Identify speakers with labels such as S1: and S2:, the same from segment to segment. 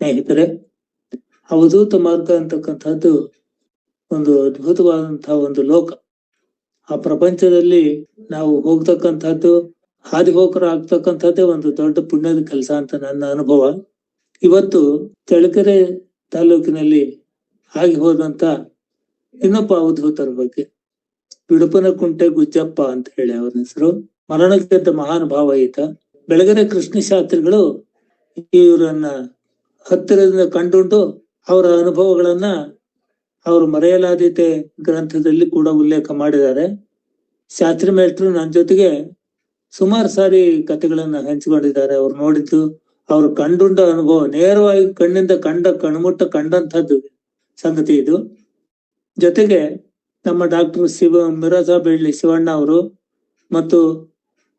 S1: ಸ್ನೇಹಿತರೆ ಅವಧೂತ ಮಾರ್ಗ ಅಂತಕ್ಕಂಥದ್ದು ಒಂದು ಅದ್ಭುತವಾದಂತಹ ಒಂದು ಲೋಕ. ಆ ಪ್ರಪಂಚದಲ್ಲಿ ನಾವು ಹೋಗ್ತಕ್ಕಂಥದ್ದು ಹಾದಿಹೋಕರು ಆಗ್ತಕ್ಕಂಥದ್ದೇ ಒಂದು ದೊಡ್ಡ ಪುಣ್ಯದ ಕೆಲಸ ಅಂತ ನನ್ನ ಅನುಭವ. ಇವತ್ತು ಚಳ್ಳಕೆರೆ ತಾಲೂಕಿನಲ್ಲಿ ಆಗಿ ಹೋದಂತ ಇನ್ನೊಬ್ಬ ಅವಧೂತರ ಬಗ್ಗೆ ಬಿಡುಪನ ಕುಂಟೆ ಗುಜ್ಜಪ್ಪ ಅಂತ ಹೇಳಿ ಅವರ ಹೆಸರು. ಮರಣಕ್ಕೆ ಮಹಾನುಭಾವ ಈತ. ಬೆಳಗರೆ ಕೃಷ್ಣ ಶಾಸ್ತ್ರಿಗಳು ಇವರನ್ನ ಹತ್ತಿರದಿಂದ ಕಂಡುಂಟು ಅವರ ಅನುಭವಗಳನ್ನ ಅವರು ಮರೆಯಲಾದೀತೆ ಗ್ರಂಥದಲ್ಲಿ ಕೂಡ ಉಲ್ಲೇಖ ಮಾಡಿದ್ದಾರೆ. ಶಾಸ್ತ್ರಿ ಮೇಷ್ಟ್ರು ನನ್ನ ಜೊತೆಗೆ ಸುಮಾರು ಸಾರಿ ಕಥೆಗಳನ್ನ ಹಂಚಿಕೊಂಡಿದ್ದಾರೆ. ಅವ್ರು ನೋಡಿದ್ದು ಅವ್ರು ಕಂಡುಂಡ ಅನುಭವ, ನೇರವಾಗಿ ಕಣ್ಣಿಂದ ಕಂಡ ಕಣ್ಮುಟ್ಟ ಕಂಡಂತಹದ್ದು ಸಂಗತಿ ಇದು. ಜೊತೆಗೆ ನಮ್ಮ ಡಾಕ್ಟರ್ ಶಿವ ಮಿರಾಜಾ ಬೆಳ್ಳಿ ಶಿವಣ್ಣ ಅವರು ಮತ್ತು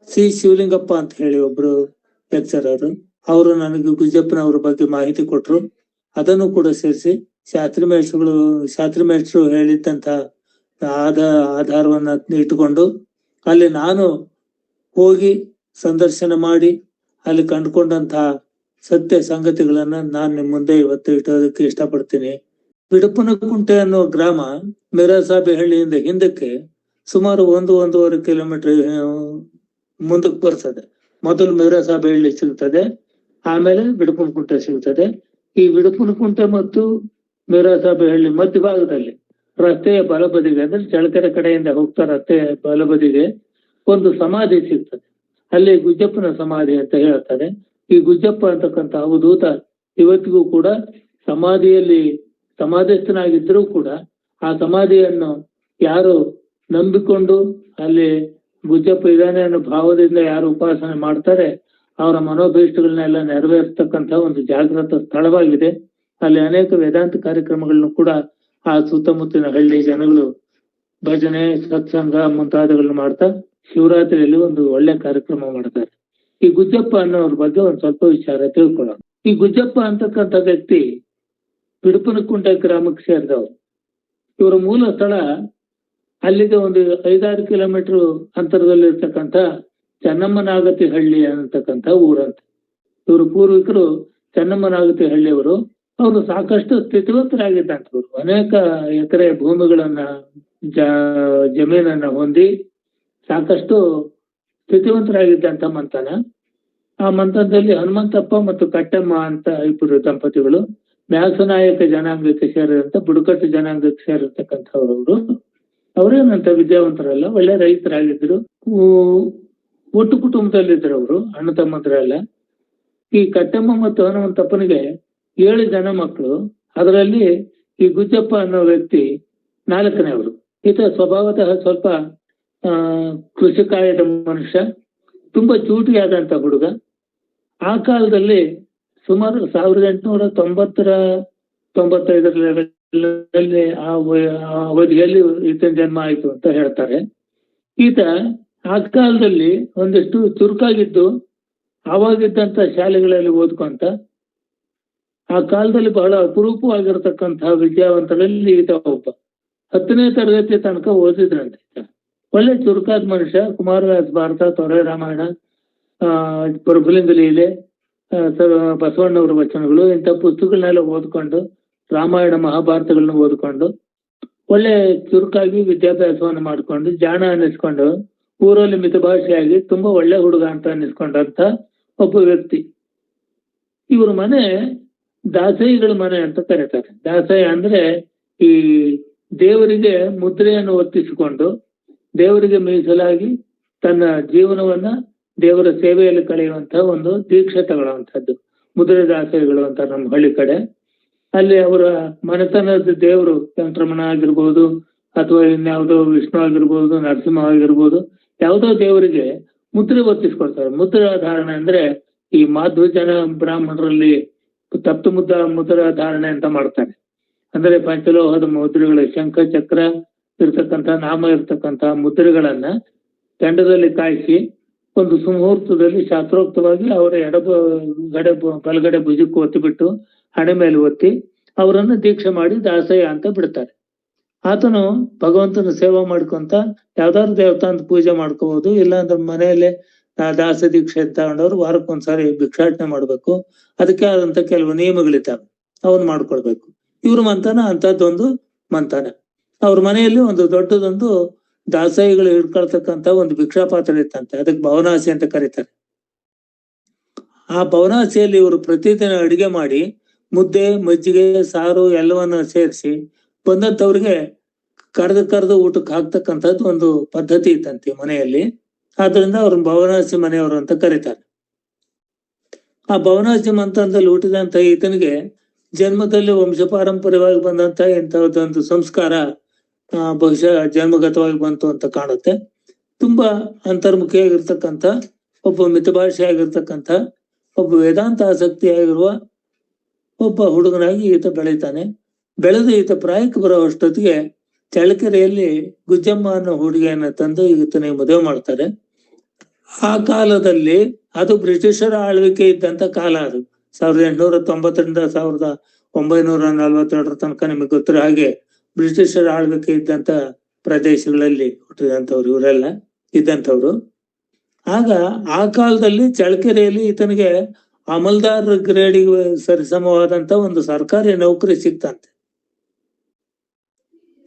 S1: ಸಿ ಶಿವಲಿಂಗಪ್ಪ ಅಂತ ಹೇಳಿ ಒಬ್ರು ಲೆಕ್ಚರರ್ ಅವರು ನನಗೆ ಗುಜ್ಜಪ್ಪನವ್ರ ಬಗ್ಗೆ ಮಾಹಿತಿ ಕೊಟ್ರು. ಅದನ್ನು ಕೂಡ ಸೇರಿಸಿ ಶಾಸ್ತ್ರಿ ಮೇಷ್ಟ್ರುಗಳು, ಶಾಸ್ತ್ರಿ ಮೇಷ್ಟ್ರು ಹೇಳಿದ್ದಂತ ಆದ, ಆಧಾರವನ್ನ ಇಟ್ಟುಕೊಂಡು ಅಲ್ಲಿ ನಾನು ಹೋಗಿ ಸಂದರ್ಶನ ಮಾಡಿ ಅಲ್ಲಿ ಕಂಡುಕೊಂಡಂತಹ ಸತ್ಯ ಸಂಗತಿಗಳನ್ನ ನಾನು ನಿಮ್ಮ ಮುಂದೆ ಇವತ್ತು ಇಟ್ಟೋದಕ್ಕೆ ಇಷ್ಟಪಡ್ತೀನಿ. ಬಿಡುಪನಕುಂಟೆ ಅನ್ನೋ ಗ್ರಾಮ ಮಿರಾಸಾಬೆಹಳ್ಳಿಯಿಂದ ಹಿಂದಕ್ಕೆ ಸುಮಾರು ಒಂದು, ಒಂದೂವರೆ ಕಿಲೋಮೀಟರ್ ಮುಂದಕ್ಕೆ ಬರ್ತದೆ. ಮೊದಲು ಮಿರಾಸಾಬೆಹಳ್ಳಿ ಸಿಗ್ತದೆ. ಆಮೇಲೆ ಬಿಡುಪನಕುಂಟೆ ಸಿಗುತ್ತದೆ. ಈ ಬಿಡುಪನಕುಂಟೆ ಮತ್ತು ಮಿರಾಸಾಬೆಹಳ್ಳಿ ಮಧ್ಯಭಾಗದಲ್ಲಿ ರಸ್ತೆಯ ಬಲಬದಿಗೆ, ಅಂದ್ರೆ ಚಳ್ಳಕೆರೆ ಕಡೆಯಿಂದ ಹೋಗ್ತಾ ರಸ್ತೆಯ ಬಲಬದಿಗೆ ಒಂದು ಸಮಾಧಿ ಸಿಗ್ತದೆ. ಅಲ್ಲಿ ಗುಜ್ಜಪ್ಪನ ಸಮಾಧಿ ಅಂತ ಹೇಳ್ತಾರೆ. ಈ ಗುಜ್ಜಪ್ಪ ಅಂತಕ್ಕಂಥ ಅವಧೂತ ಇವತ್ತಿಗೂ ಕೂಡ ಸಮಾಧಿಯಲ್ಲಿ ಸಮಾಧಿಸ್ಥನಾಗಿದ್ರೂ ಕೂಡ ಆ ಸಮಾಧಿಯನ್ನು ಯಾರು ನಂಬಿಕೊಂಡು ಅಲ್ಲಿ ಗುಜ್ಜಪ್ಪ ಇದಾನೆ ಅನ್ನೋ ಭಾವದಿಂದ ಯಾರು ಉಪಾಸನೆ ಮಾಡ್ತಾರೆ ಅವರ ಮನೋಭೀಷ್ಟಗಳನ್ನೆಲ್ಲ ನೆರವೇರ್ತಕ್ಕಂಥ ಒಂದು ಜಾಗೃತ ಸ್ಥಳವಾಗಿದೆ. ಅಲ್ಲಿ ಅನೇಕ ವೇದಾಂತ ಕಾರ್ಯಕ್ರಮಗಳನ್ನು ಕೂಡ ಆ ಸುತ್ತಮುತ್ತಲಿನ ಹಳ್ಳಿ ಜನಗಳು ಭಜನೆ, ಸತ್ಸಂಗ ಮುಂತಾದವುಗಳನ್ನ ಮಾಡ್ತಾ ಶಿವರಾತ್ರಿಯಲ್ಲಿ ಒಂದು ಒಳ್ಳೆ ಕಾರ್ಯಕ್ರಮ ಮಾಡ್ತಾರೆ. ಈ ಗುಜ್ಜಪ್ಪ ಅನ್ನೋರ ಬಗ್ಗೆ ಒಂದು ಸ್ವಲ್ಪ ವಿಚಾರ ತಿಳ್ಕೊಳ್ಳೋಣ. ಈ ಗುಜ್ಜಪ್ಪ ಅಂತಕ್ಕಂಥ ವ್ಯಕ್ತಿ ಬಿಡುಪನಕುಂಟ ಗ್ರಾಮಕ್ಕೆ ಸೇರಿದವರು. ಇವರ ಮೂಲ ಸ್ಥಳ ಅಲ್ಲಿಗೆ ಒಂದು ಐದಾರು ಕಿಲೋಮೀಟರ್ ಅಂತರದಲ್ಲಿರ್ತಕ್ಕಂಥ ಚೆನ್ನಮ್ಮನಾಗತಿ ಹಳ್ಳಿ ಅನ್ನತಕ್ಕಂಥ ಊರಂತ. ಇವರು ಪೂರ್ವಿಕರು ಚನ್ನಮ್ಮನಾಗತಿ ಹಳ್ಳಿಯವರು ಅವರು ಸಾಕಷ್ಟು ಸ್ಥಿತಿವಂತರಾಗಿದ್ದಂಥವ್ರು ಅನೇಕ ಎಕರೆ ಭೂಮಿಗಳನ್ನ ಜಮೀನನ್ನ ಹೊಂದಿ ಸಾಕಷ್ಟು ಸ್ಥಿತಿವಂತರಾಗಿದ್ದಂಥ ಮಂಥನ ಆ ಮಂಥನದಲ್ಲಿ ಹನುಮಂತಪ್ಪ ಮತ್ತು ಕಟ್ಟಮ್ಮ ಅಂತ ಇಬ್ಬರು ದಂಪತಿಗಳು ವ್ಯಾಸನಾಯಕ ಜನಾಂಗಕ್ಕೆ ಸೇರಿದಂತ, ಬುಡಕಟ್ಟು ಜನಾಂಗಕ್ಕೆ ಸೇರಿರ್ತಕ್ಕಂಥವ್ರವರು ಅವರೇನಂತ ವಿದ್ಯಾವಂತರಲ್ಲ ಒಳ್ಳೆ ರೈತರಾಗಿದ್ರು. ಒಟ್ಟು ಕುಟುಂಬದಲ್ಲಿದ್ದರು ಅವರು, ಅಣ್ಣ ತಮ್ಮಂದ್ರೆಲ್ಲ ಈ ಕಟ್ಟಮ್ಮ ಮತ್ತು ಹನುಮಂತಪ್ಪನಿಗೆ ಏಳು ಜನ ಮಕ್ಕಳು. ಅದರಲ್ಲಿ ಈ ಗುಜ್ಜಪ್ಪ ಅನ್ನೋ ವ್ಯಕ್ತಿ ನಾಲ್ಕನೇವರು ಈತ ಸ್ವಭಾವತಃ ಸ್ವಲ್ಪ, ಆ ಕೃಷಿಕಾಯದ ಮನುಷ್ಯ, ತುಂಬಾ ಚೂಟಿಯಾದಂತ ಹುಡುಗ. ಆ ಕಾಲದಲ್ಲಿ ಸುಮಾರು ಸಾವಿರದ ಎಂಟುನೂರ ತೊಂಬತ್ತರ ತೊಂಬತ್ತೈದರಲ್ಲಿ ಆ ಅವಧಿಯಲ್ಲಿ ಈತನ ಜನ್ಮ ಆಯಿತು ಅಂತ ಹೇಳ್ತಾರೆ. ಈತ ಆ ಕಾಲದಲ್ಲಿ ಒಂದಿಷ್ಟು ಚುರುಕಾಗಿದ್ದು ಆವಾಗಿದ್ದಂತ ಶಾಲೆಗಳಲ್ಲಿ ಓದ್ಕೊಂತ, ಆ ಕಾಲದಲ್ಲಿ ಬಹಳ ಅಪರೂಪವಾಗಿರತಕ್ಕಂತಹ ವಿದ್ಯಾವಂತರಲ್ಲಿ ಈತ ಒಬ್ಬ ಹತ್ತನೇ ತರಗತಿ ತನಕ ಓದಿದ್ರಂತೆ. ಒಳ್ಳೆ ಚುರುಕಾದ ಮನುಷ್ಯ, ಕುಮಾರವ್ಯಾಸ ಭಾರತ, ತೊರೆ ರಾಮಾಯಣ ಪ್ರಭುಲಿಂಗ ಲೀಲೆ ಬಸವಣ್ಣವರ ವಚನಗಳು, ಇಂಥ ಪುಸ್ತಕಗಳನ್ನೆಲ್ಲ ಓದ್ಕೊಂಡು, ರಾಮಾಯಣ ಮಹಾಭಾರತಗಳನ್ನ ಓದ್ಕೊಂಡು, ಒಳ್ಳೆ ಚುರುಕಾಗಿ ವಿದ್ಯಾಭ್ಯಾಸವನ್ನು ಮಾಡಿಕೊಂಡು ಜಾಣ ಅನ್ನಿಸ್ಕೊಂಡು ಊರಲ್ಲಿ ಮಿತಭಾಷೆಯಾಗಿ ತುಂಬಾ ಒಳ್ಳೆ ಹುಡುಗ ಅಂತ ಅನ್ನಿಸ್ಕೊಂಡಂತ ಒಬ್ಬ ವ್ಯಕ್ತಿ. ಇವ್ರ ಮನೆ ದಾಸೈಗಳ ಮನೆ ಅಂತ ಕರೀತಾರೆ. ದಾಸೈ ಅಂದ್ರೆ ಈ ದೇವರಿಗೆ ಮುದ್ರೆಯನ್ನು ಒತ್ತಿಸಿಕೊಂಡು ದೇವರಿಗೆ ಮೀಸಲಾಗಿ ತನ್ನ ಜೀವನವನ್ನ ದೇವರ ಸೇವೆಯಲ್ಲಿ ಕಳೆಯುವಂತಹ ಒಂದು ದೀಕ್ಷೆ ತಗೊಳ್ಳುವಂತಹದ್ದು. ಮುದ್ರೆ ದಾಸೈಗಳು ಅಂತ ನಮ್ಮ ಹಳ್ಳಿ ಕಡೆ. ಅಲ್ಲಿ ಅವರ ಮನೆತನದ ದೇವರು ವೆಂಕಟರಮಣ ಆಗಿರ್ಬೋದು ಅಥವಾ ಇನ್ಯಾವುದೋ ವಿಷ್ಣು ಆಗಿರ್ಬೋದು ನರಸಿಂಹ ಆಗಿರ್ಬೋದು ಯಾವುದೋ ದೇವರಿಗೆ ಮುದ್ರೆ ಒತ್ತಿಸ್ಕೊಳ್ತಾರೆ. ಮುದ್ರಾ ಧಾರಣೆ ಅಂದ್ರೆ ಈ ಮಾಧ್ವಜನ ಬ್ರಾಹ್ಮಣರಲ್ಲಿ ತಪ್ತು ಮುದ್ರ ಮುದ್ರಾ ಧಾರಣೆ ಅಂತ ಮಾಡ್ತಾರೆ. ಅಂದ್ರೆ ಪಂಚಲೋಹದ ಮುದ್ರೆಗಳು, ಶಂಖ ಚಕ್ರ ಇರ್ತಕ್ಕಂಥ ನಾಮ ಇರ್ತಕ್ಕಂಥ ಮುದ್ರೆಗಳನ್ನ ತಂಡದಲ್ಲಿ ಕಾಯಿಸಿ ಒಂದು ಸುಮುಹೂರ್ತದಲ್ಲಿ ಶಾಸ್ತ್ರೋಕ್ತವಾಗಿ ಅವರ ಎಡಬ ಗಡೆ ಬಲಗಡೆ ಭುಜಕ್ಕೆ ಒತ್ತಿಬಿಟ್ಟು ಹಣೆ ಮೇಲೆ ಒತ್ತಿ ಅವರನ್ನು ದೀಕ್ಷೆ ಮಾಡಿ ದಾಸಯ್ಯ ಅಂತ ಬಿಡ್ತಾರೆ. ಆತನು ಭಗವಂತನ ಸೇವಾ ಮಾಡ್ಕೊಂತ ಯಾವ್ದಾದ್ರು ದೇವತಾ ಅಂತ ಪೂಜೆ ಮಾಡ್ಕೋಬಹುದು ಇಲ್ಲಾಂದ್ರೆ ಮನೆಯಲ್ಲೇ ಆ ದಾಸ ದೀಕ್ಷೆ ತಗೊಂಡವ್ರು ವಾರಕ್ಕೊಂದ್ಸಾರಿ ಭಿಕ್ಷಾಟನೆ ಮಾಡ್ಬೇಕು. ಅದಕ್ಕೆ ಆದಂತ ಕೆಲವು ನಿಯಮಗಳಿದ್ದಾವೆ. ಅವನ್ ಮಾಡ್ಕೊಳ್ಬೇಕು. ಇವ್ರ ಮಂತನ ಅಂತದ್ದೊಂದು ಮಂತಾನ. ಅವ್ರ ಮನೆಯಲ್ಲಿ ಒಂದು ದೊಡ್ಡದೊಂದು ದಾಸಾಯಿಗಳು ಹಿಡ್ಕೊಳ್ತಕ್ಕಂತ ಒಂದು ಭಿಕ್ಷಾ ಪಾತ್ರ ಇತ್ತಂತೆ. ಅದಕ್ಕೆ ಭವನಾಸಿ ಅಂತ ಕರೀತಾರೆ. ಆ ಭವನಾಸಿಯಲ್ಲಿ ಇವರು ಪ್ರತಿದಿನ ಅಡಿಗೆ ಮಾಡಿ ಮುದ್ದೆ, ಮಜ್ಜಿಗೆ, ಸಾರು ಎಲ್ಲವನ್ನ ಸೇರಿಸಿ ಬಂದಂತವ್ರಿಗೆ ಕರೆದು ಕರೆದು ಊಟಕ್ಕೆ ಹಾಕ್ತಕ್ಕಂಥದ್ದು ಒಂದು ಪದ್ಧತಿ ಇತ್ತಂತೆ ಮನೆಯಲ್ಲಿ. ಆದ್ರಿಂದ ಅವ್ರನ್ನ ಭವನಾಸಿ ಮನೆಯವರು ಅಂತ ಕರೀತಾರೆ. ಆ ಭವನಾಸಿ ಮಂತ್ರದಲ್ಲಿ ಹುಟ್ಟಿದಂತ ಈತನಿಗೆ ಜನ್ಮದಲ್ಲಿ ವಂಶ ಪಾರಂಪರ್ಯವಾಗಿ ಬಂದಂತ ಇಂಥದ್ದೊಂದು ಸಂಸ್ಕಾರ ಬಹುಶಃ ಜನ್ಮಗತವಾಗಿ ಬಂತು ಅಂತ ಕಾಣುತ್ತೆ. ತುಂಬಾ ಅಂತರ್ಮುಖಿಯಾಗಿರ್ತಕ್ಕಂಥ, ಒಬ್ಬ ಮಿತಭಾಷೆಯಾಗಿರ್ತಕ್ಕಂಥ, ಒಬ್ಬ ವೇದಾಂತ ಆಸಕ್ತಿಯಾಗಿರುವ ಒಬ್ಬ ಹುಡುಗನಾಗಿ ಈತ ಬೆಳೀತಾನೆ. ಬೆಳೆದು ಈತ ಪ್ರಾಯಕ್ಕೆ ಬರೋ ಅಷ್ಟೊತ್ತಿಗೆ ಚಳ್ಳಕೆರೆಯಲ್ಲಿ ಗುಜ್ಜಮ್ಮ ಅನ್ನೋ ಹುಡುಗಿಯನ್ನ ತಂದು ಈತನಿಗೆ ಮದುವೆ ಮಾಡ್ತಾರೆ. ಆ ಕಾಲದಲ್ಲಿ ಅದು ಬ್ರಿಟಿಷರ ಆಳ್ವಿಕೆ ಇದ್ದಂತ ಕಾಲ ಅದು. ಸಾವಿರದ ಎಂಟುನೂರ ತೊಂಬತ್ತರಿಂದ ಸಾವಿರದ ಒಂಬೈನೂರ ನಲ್ವತ್ತೆರಡರ ತನಕ ನಿಮಗೆ ಗೊತ್ತಿರೋ ಹಾಗೆ ಬ್ರಿಟಿಷರ ಆಳ್ವಿಕೆ ಇದ್ದಂತ ಪ್ರದೇಶಗಳಲ್ಲಿ ಹುಟ್ಟಿದಂಥವ್ರು ಇವರೆಲ್ಲ, ಇದ್ದಂಥವ್ರು. ಆಗ ಆ ಕಾಲದಲ್ಲಿ ಚಳ್ಳಕೆರೆಯಲ್ಲಿ ಈತನಿಗೆ ಅಮಲ್ದಾರ್ ಗ್ರೇಡಿಗೆ ಸರಿಸಮವಾದಂತ ಒಂದು ಸರ್ಕಾರಿ ನೌಕರಿ ಸಿಕ್ತಂತೆ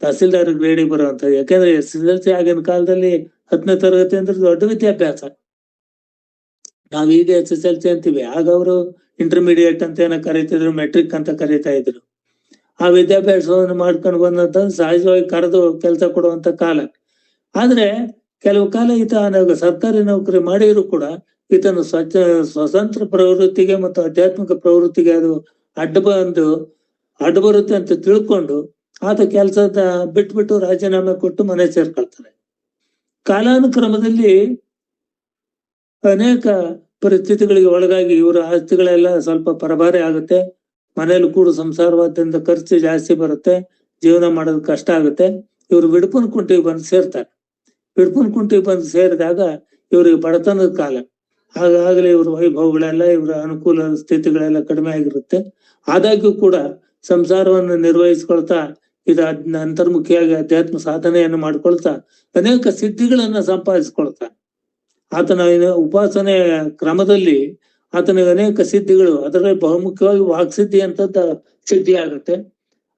S1: ತಹಸೀಲ್ದಾರ್ ಬೇಡಿ ಬರುವಂತ ಯಾಕಂದ್ರೆ ಎಸ್ ಎಸ್ ಎಲ್ ಸಿ ಆಗಿನ ಕಾಲದಲ್ಲಿ ಹತ್ತನೇ ತರಗತಿ ಅಂದ್ರೆ ದೊಡ್ಡ ವಿದ್ಯಾಭ್ಯಾಸ. ನಾವೀಗ ಎಸ್ ಎಸ್ ಎಲ್ ಸಿ ಅಂತೀವಿ. ಆಗ ಅವರು ಇಂಟರ್ಮೀಡಿಯೇಟ್ ಅಂತ ಏನೋ ಕರೀತಿದ್ರು ಮೆಟ್ರಿಕ್ ಅಂತ ಕರೀತಾ ಇದ್ರು. ಆ ವಿದ್ಯಾಭ್ಯಾಸವನ್ನು ಮಾಡ್ಕೊಂಡು ಬಂದಂತ ಸಹಜವಾಗಿ ಕರೆದು ಕೆಲಸ ಕೊಡುವಂತ ಕಾಲ. ಆದ್ರೆ ಕೆಲವು ಕಾಲ ಈತ ಸರ್ಕಾರಿ ನೌಕರಿ ಮಾಡಿದ್ರು ಕೂಡ ಈತನು ಸ್ವಚ್ಛ, ಸ್ವತಂತ್ರ ಪ್ರವೃತ್ತಿಗೆ ಮತ್ತು ಆಧ್ಯಾತ್ಮಿಕ ಪ್ರವೃತ್ತಿಗೆ ಅದು ಅಡ್ಡ ಬಂದು, ಅಡ್ಡ ಬರುತ್ತೆ ಅಂತ ತಿಳ್ಕೊಂಡು ಆತ ಕೆಲಸದ ಬಿಟ್ಬಿಟ್ಟು ರಾಜೀನಾಮೆ ಕೊಟ್ಟು ಮನೆ ಸೇರ್ಕೊಳ್ತಾರೆ. ಕಾಲಾನುಕ್ರಮದಲ್ಲಿ ಅನೇಕ ಪರಿಸ್ಥಿತಿಗಳಿಗೆ ಒಳಗಾಗಿ ಇವರ ಆಸ್ತಿಗಳೆಲ್ಲ ಸ್ವಲ್ಪ ಪರಭಾರಿ ಆಗುತ್ತೆ. ಮನೇಲಿ ಕೂಡ ಸಂಸಾರವಾದ್ರಿಂದ ಖರ್ಚು ಜಾಸ್ತಿ ಬರುತ್ತೆ. ಜೀವನ ಮಾಡೋದು ಕಷ್ಟ ಆಗುತ್ತೆ. ಇವರು ವಿಡ್ಪನ್ ಕುಂಟಿಗೆ ಬಂದು ಸೇರ್ತಾರೆ. ವಿಡ್ಪನ್ ಕುಂಟಿಗೆ ಬಂದು ಸೇರಿದಾಗ ಇವ್ರಿಗೆ ಬಡತನದ ಕಾಲ. ಹಾಗಾಗಲೇ ಇವ್ರ ವೈಭವಗಳೆಲ್ಲ, ಇವರ ಅನುಕೂಲ ಸ್ಥಿತಿಗಳೆಲ್ಲ ಕಡಿಮೆ ಆಗಿರುತ್ತೆ. ಆದಾಗ್ಯೂ ಕೂಡ ಸಂಸಾರವನ್ನು ನಿರ್ವಹಿಸ್ಕೊಳ್ತಾ ಇದು ಅಂತರ್ಮುಖಿಯಾಗಿ ಅಧ್ಯಾತ್ಮ ಸಾಧನೆಯನ್ನು ಮಾಡ್ಕೊಳ್ತಾ, ಅನೇಕ ಸಿದ್ಧಿಗಳನ್ನ ಸಂಪಾದಿಸ್ಕೊಳ್ತಾ. ಆತನ ಉಪಾಸನೆ ಕ್ರಮದಲ್ಲಿ ಆತನಿಗೆ ಅನೇಕ ಸಿದ್ಧಿಗಳು, ಅದರಲ್ಲಿ ಬಹುಮುಖ್ಯವಾಗಿ ವಾಕ್ಸಿದ್ಧಿ ಅಂತ ಸಿದ್ಧಿ ಆಗುತ್ತೆ.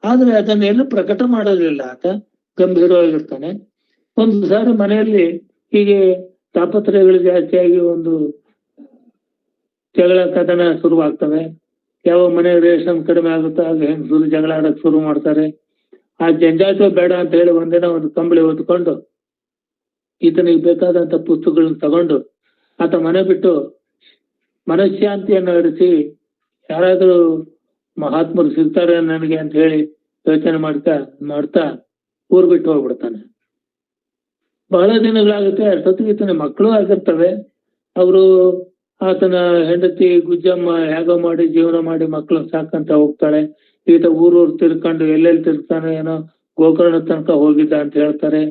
S1: ಆದ್ರೆ ಅದನ್ನ ಎಲ್ಲೂ ಪ್ರಕಟ ಮಾಡೋದಿಲ್ಲ ಆತ, ಗಂಭೀರವಾಗಿರ್ತಾನೆ. ಒಂದು ಸಾರಿ ಮನೆಯಲ್ಲಿ ಹೀಗೆ ತಾಪತ್ರಯಗಳು ಜಾಸ್ತಿಯಾಗಿ ಒಂದು ಜಗಳ ಕದನ ಶುರುವಾಗ್ತವೆ. ಯಾವ ಮನೆ ರೇಷನ್ ಕಡಿಮೆ ಆಗುತ್ತೋ ಆಗ ಹೆಂಗಸರು ಜಗಳ ಆಡಕ್ ಶುರು ಮಾಡ್ತಾರೆ. ಆ ಜಂಜಾಟ ಬೇಡ ಅಂತ ಹೇಳಿ ಒಂದಿನ ಒಂದು ಕಂಬಳಿ ಹೊತ್ಕೊಂಡು ಈತನಿಗೆ ಬೇಕಾದಂತ ಪುಸ್ತಕಗಳನ್ನ ತಗೊಂಡು ಆತ ಮನೆ ಬಿಟ್ಟು ಮನಃಶಾಂತಿಯನ್ನು ನಡೆಸಿ ಯಾರಾದರೂ ಮಹಾತ್ಮರು ಸಿಗ್ತಾರೆ ನನಗೆ ಅಂತ ಹೇಳಿ ಯೋಚನೆ ಮಾಡ್ತಾ ಮಾಡ್ತಾ ಊರ್ ಬಿಟ್ಟು ಹೋಗ್ಬಿಡ್ತಾನೆ. ಬಹಳ ದಿನಗಳಾಗುತ್ತೆ, ಅಷ್ಟೊತ್ತಿಗೆ ಈತನ ಮಕ್ಕಳು ಆಗಿರ್ತವೆ. ಅವರು ಆತನ ಹೆಂಡತಿ ಗುಜ್ಜಮ್ಮ ಹೇಗೋ ಮಾಡಿ, ಜೀವನ ಮಾಡಿ ಮಕ್ಕಳು ಸಾಕಂತ ಹೋಗ್ತಾಳೆ. ಈತ ಊರೂರು ತಿರ್ಕೊಂಡು ಎಲ್ಲೆಲ್ಲಿ ತಿರ್ತಾನೆ ಏನೋ ಗೋಕರ್ಣ ತನಕ ಹೋಗಿದ್ದ ಅಂತ ಹೇಳ್ತಾರೆ,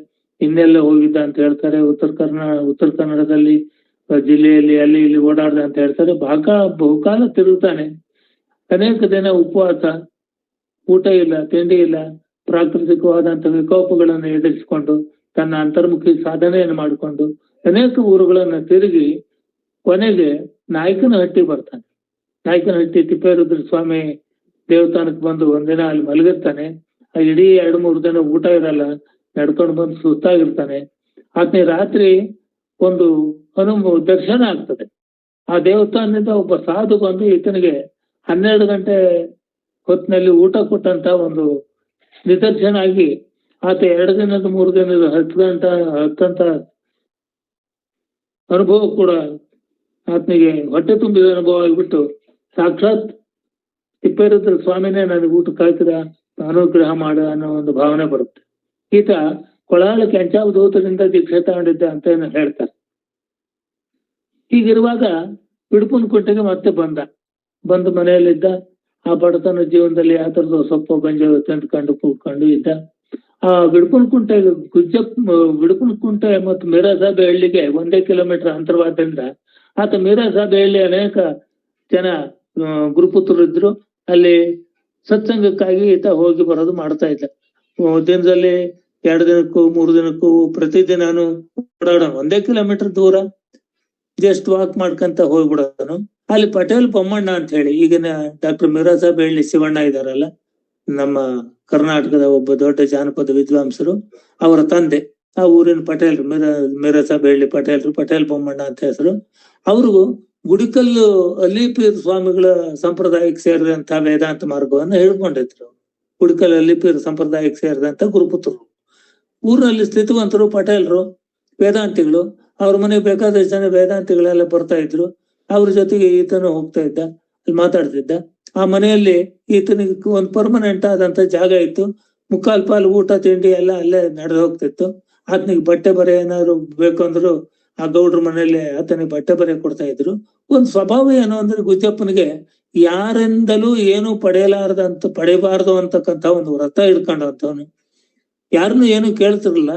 S1: ಇನ್ನೆಲ್ಲ ಹೋಗಿದ್ದ ಅಂತ ಹೇಳ್ತಾರೆ, ಉತ್ತರ ಕರ್ನಾ, ಉತ್ತರ ಕನ್ನಡದಲ್ಲಿ ಜಿಲ್ಲೆಯಲ್ಲಿ ಅಲ್ಲಿ ಇಲ್ಲಿ ಓಡಾಡ್ದ ಅಂತ ಹೇಳ್ತಾರೆ. ಭಾಗ, ಬಹುಕಾಲ ತಿರುಗುತ್ತಾನೆ ಅನೇಕ ದಿನ ಉಪವಾಸ, ಊಟ ಇಲ್ಲ, ತಿಂಡಿ ಇಲ್ಲ ಪ್ರಾಕೃತಿಕವಾದಂತ ವಿಕೋಪಗಳನ್ನು ಎದುರಿಸಿಕೊಂಡು ತನ್ನ ಅಂತರ್ಮುಖಿ ಸಾಧನೆಯನ್ನು ಮಾಡಿಕೊಂಡು ಅನೇಕ ಊರುಗಳನ್ನು ತಿರುಗಿ ಕೊನೆಗೆ ನಾಯಕನಹಟ್ಟಿ ಬರ್ತಾನೆ. ನಾಯಕನಹಟ್ಟಿ ತಿಪ್ಪೇರುದ್ರ ಸ್ವಾಮಿ ದೇವಸ್ಥಾನಕ್ಕೆ ಬಂದು ಒಂದಿನ ಅಲ್ಲಿ ಮಲಗಿರ್ತಾನೆ ಇಡೀ ಎರಡು ಮೂರು ದಿನ ಊಟ ಇರಲ್ಲ, ನಡ್ಕೊಂಡು ಬಂದು ಸುಸ್ತಾಗಿರ್ತಾನೆ. ಆತನೇ ರಾತ್ರಿ ಒಂದು ಅನುಭವ ದರ್ಶನ ಆಗ್ತದೆ. ಆ ದೇವಸ್ಥಾನದಿಂದ ಒಬ್ಬ ಸಾಧು ಬಂದು ಈತನಿಗೆ ಹನ್ನೆರಡು ಗಂಟೆ ಹೊತ್ತಿನಲ್ಲಿ ಊಟ ಕೊಟ್ಟಂತ ಒಂದು ನಿದರ್ಶನ ಆಗಿ ಆತ ಎರಡು ದಿನದ, ಮೂರು ದಿನದ, ಹತ್ತು ಗಂಟ, ಹತ್ತಂತ ಅನುಭವ ಕೂಡ ಆತನಿಗೆ ಹೊಟ್ಟೆ ತುಂಬಿದ ಅನುಭವ ಆಗಿಬಿಟ್ಟು ಸಾಕ್ಷಾತ್ ತಿಪ್ಪೇರುದ್ರ ಸ್ವಾಮಿನೇ ನನಗೆ ಊಟ ಹಾಕಿದ ಅನುಗ್ರಹ ಮಾಡ ಅನ್ನೋ ಒಂದು ಭಾವನೆ ಬರುತ್ತೆ. ಈತ ಕೊಳಾಳ ಕೆಂಚಾವಧೂತರಿಂದ ದೀಕ್ಷೆ ತಗೊಂಡಿದ್ದ ಅಂತ ಏನು ಹೇಳ್ತಾರೆ. ಹೀಗಿರುವಾಗ ಬಿಡುಪುನ ಕುಂಟೆಗೆ ಮತ್ತೆ ಬಂದ. ಬಂದು ಮನೆಯಲ್ಲಿದ್ದ, ಆ ಬಡತನ ಜೀವನದಲ್ಲಿ ಯಾವ ಥರದ್ದು ಸೊಪ್ಪು, ಗಂಜಿ ತಂದ್ಕೊಂಡು ಕೂತ್ಕೊಂಡು ಇದ್ದ. ಆ ಬಿಡುಪುನ ಕುಂಟೆ, ಗುಜ್ಜ ಬಿಡುಪುನ ಕುಂಟೆ ಮತ್ತು ಮೀರಾಸಾಬ್ ಹಳ್ಳಿಗೆ ಒಂದೇ ಕಿಲೋಮೀಟರ್ ಅಂತರವಾದ್ರಿಂದ, ಆತ ಮೀರಾಸಾಬ್ ಹಳ್ಳಿ ಅನೇಕ ಜನ ಗುರುಪುತ್ರರು ಇದ್ರು ಅಲ್ಲಿ ಸತ್ಸಂಗಕ್ಕಾಗಿ ಈತ ಹೋಗಿ ಬರೋದು ಮಾಡ್ತಾ ಇದ್ದ. ದಿನದಲ್ಲಿ ಎರಡು ದಿನಕ್ಕೂ, ಮೂರು ದಿನಕ್ಕೂ, ಪ್ರತಿದಿನಾನು ಓಡಾಡ ಒಂದೇ ಕಿಲೋಮೀಟರ್ ದೂರ ಜಸ್ಟ್ ವಾಕ್ ಮಾಡ್ಕಂತ ಹೋಗ್ಬಿಡೋನು ಅಲ್ಲಿ ಪಟೇಲ್ ಬೊಮ್ಮಣ್ಣ ಅಂತ ಹೇಳಿ, ಈಗಿನ ಡಾಕ್ಟರ್ ಮೀರಾ ಸಾಹೇಬ್ ಹೇಳಿ ಶಿವಣ್ಣ ಇದಾರಲ್ಲ, ನಮ್ಮ ಕರ್ನಾಟಕದ ಒಬ್ಬ ದೊಡ್ಡ ಜಾನಪದ ವಿದ್ವಾಂಸರು, ಅವರ ತಂದೆ. ಆ ಊರಿನ ಪಟೇಲ್ ಮೀರಾ ಮಿರಸ ಹೇಳಿ ಪಟೇಲ್ರು, ಪಟೇಲ್ ಬೊಮ್ಮಣ್ಣ ಅಂತ ಹೆಸರು. ಅವ್ರಿಗೂ ಗುಡಿಕಲ್ಲು ಅಲಿಪೀರ್ ಸ್ವಾಮಿಗಳ ಸಂಪ್ರದಾಯಕ್ಕೆ ಸೇರಿದಂತ ವೇದಾಂತ ಮಾರ್ಗವನ್ನು ಹೇಳ್ಕೊಂಡಿದ್ರು. ಗುಡಿಕಲ್ ಅಲಿಪೀರ್ ಸಂಪ್ರದಾಯಕ್ಕೆ ಸೇರಿದಂತ ಗುರುಪುತ್ರರು. ಊರಿನಲ್ಲಿ ಸ್ಥಿತಿವಂತರು, ಪಟೇಲ್ರು, ವೇದಾಂತಿಗಳು, ಅವ್ರ ಮನೆಗೆ ಬೇಕಾದಷ್ಟು ಜನ ವೇದಾಂತಿಗಳೆಲ್ಲ ಬರ್ತಾ ಇದ್ರು. ಅವ್ರ ಜೊತೆಗೆ ಈತನು ಹೋಗ್ತಾ ಇದ್ದ, ಅಲ್ಲಿ ಮಾತಾಡ್ತಿದ್ದ. ಆ ಮನೆಯಲ್ಲಿ ಈತನಿಗೆ ಒಂದು ಪರ್ಮನೆಂಟ್ ಆದಂತ ಜಾಗ ಇತ್ತು. ಮುಕ್ಕಾಲ್ ಪಾಲು ಊಟ, ತಿಂಡಿ ಎಲ್ಲ ಅಲ್ಲೇ ನಡೆದು ಹೋಗ್ತಿತ್ತು. ಆತನಿಗೆ ಬಟ್ಟೆ ಬರೆ ಏನಾದ್ರು ಬೇಕು ಅಂದ್ರು ಆ ಗೌಡ್ರ ಮನೆಯಲ್ಲಿ ಆತನಿಗೆ ಬಟ್ಟೆ ಬರೆ ಕೊಡ್ತಾ ಇದ್ರು. ಒಂದ್ ಸ್ವಭಾವ ಏನು ಅಂದ್ರೆ ಗುಜ್ಜಪ್ಪನಿಗೆ ಯಾರಿಂದಲೂ ಏನು ಪಡೆಯಲಾರದಂತ ಪಡೆಯಬಾರದು ಅಂತಕ್ಕಂತ ಒಂದು ವ್ರತ ಇಟ್ಕೊಂಡಂತವನು ಯಾರನ್ನು ಏನು ಕೇಳ್ತಿರ್ಲಿಲ್ಲ.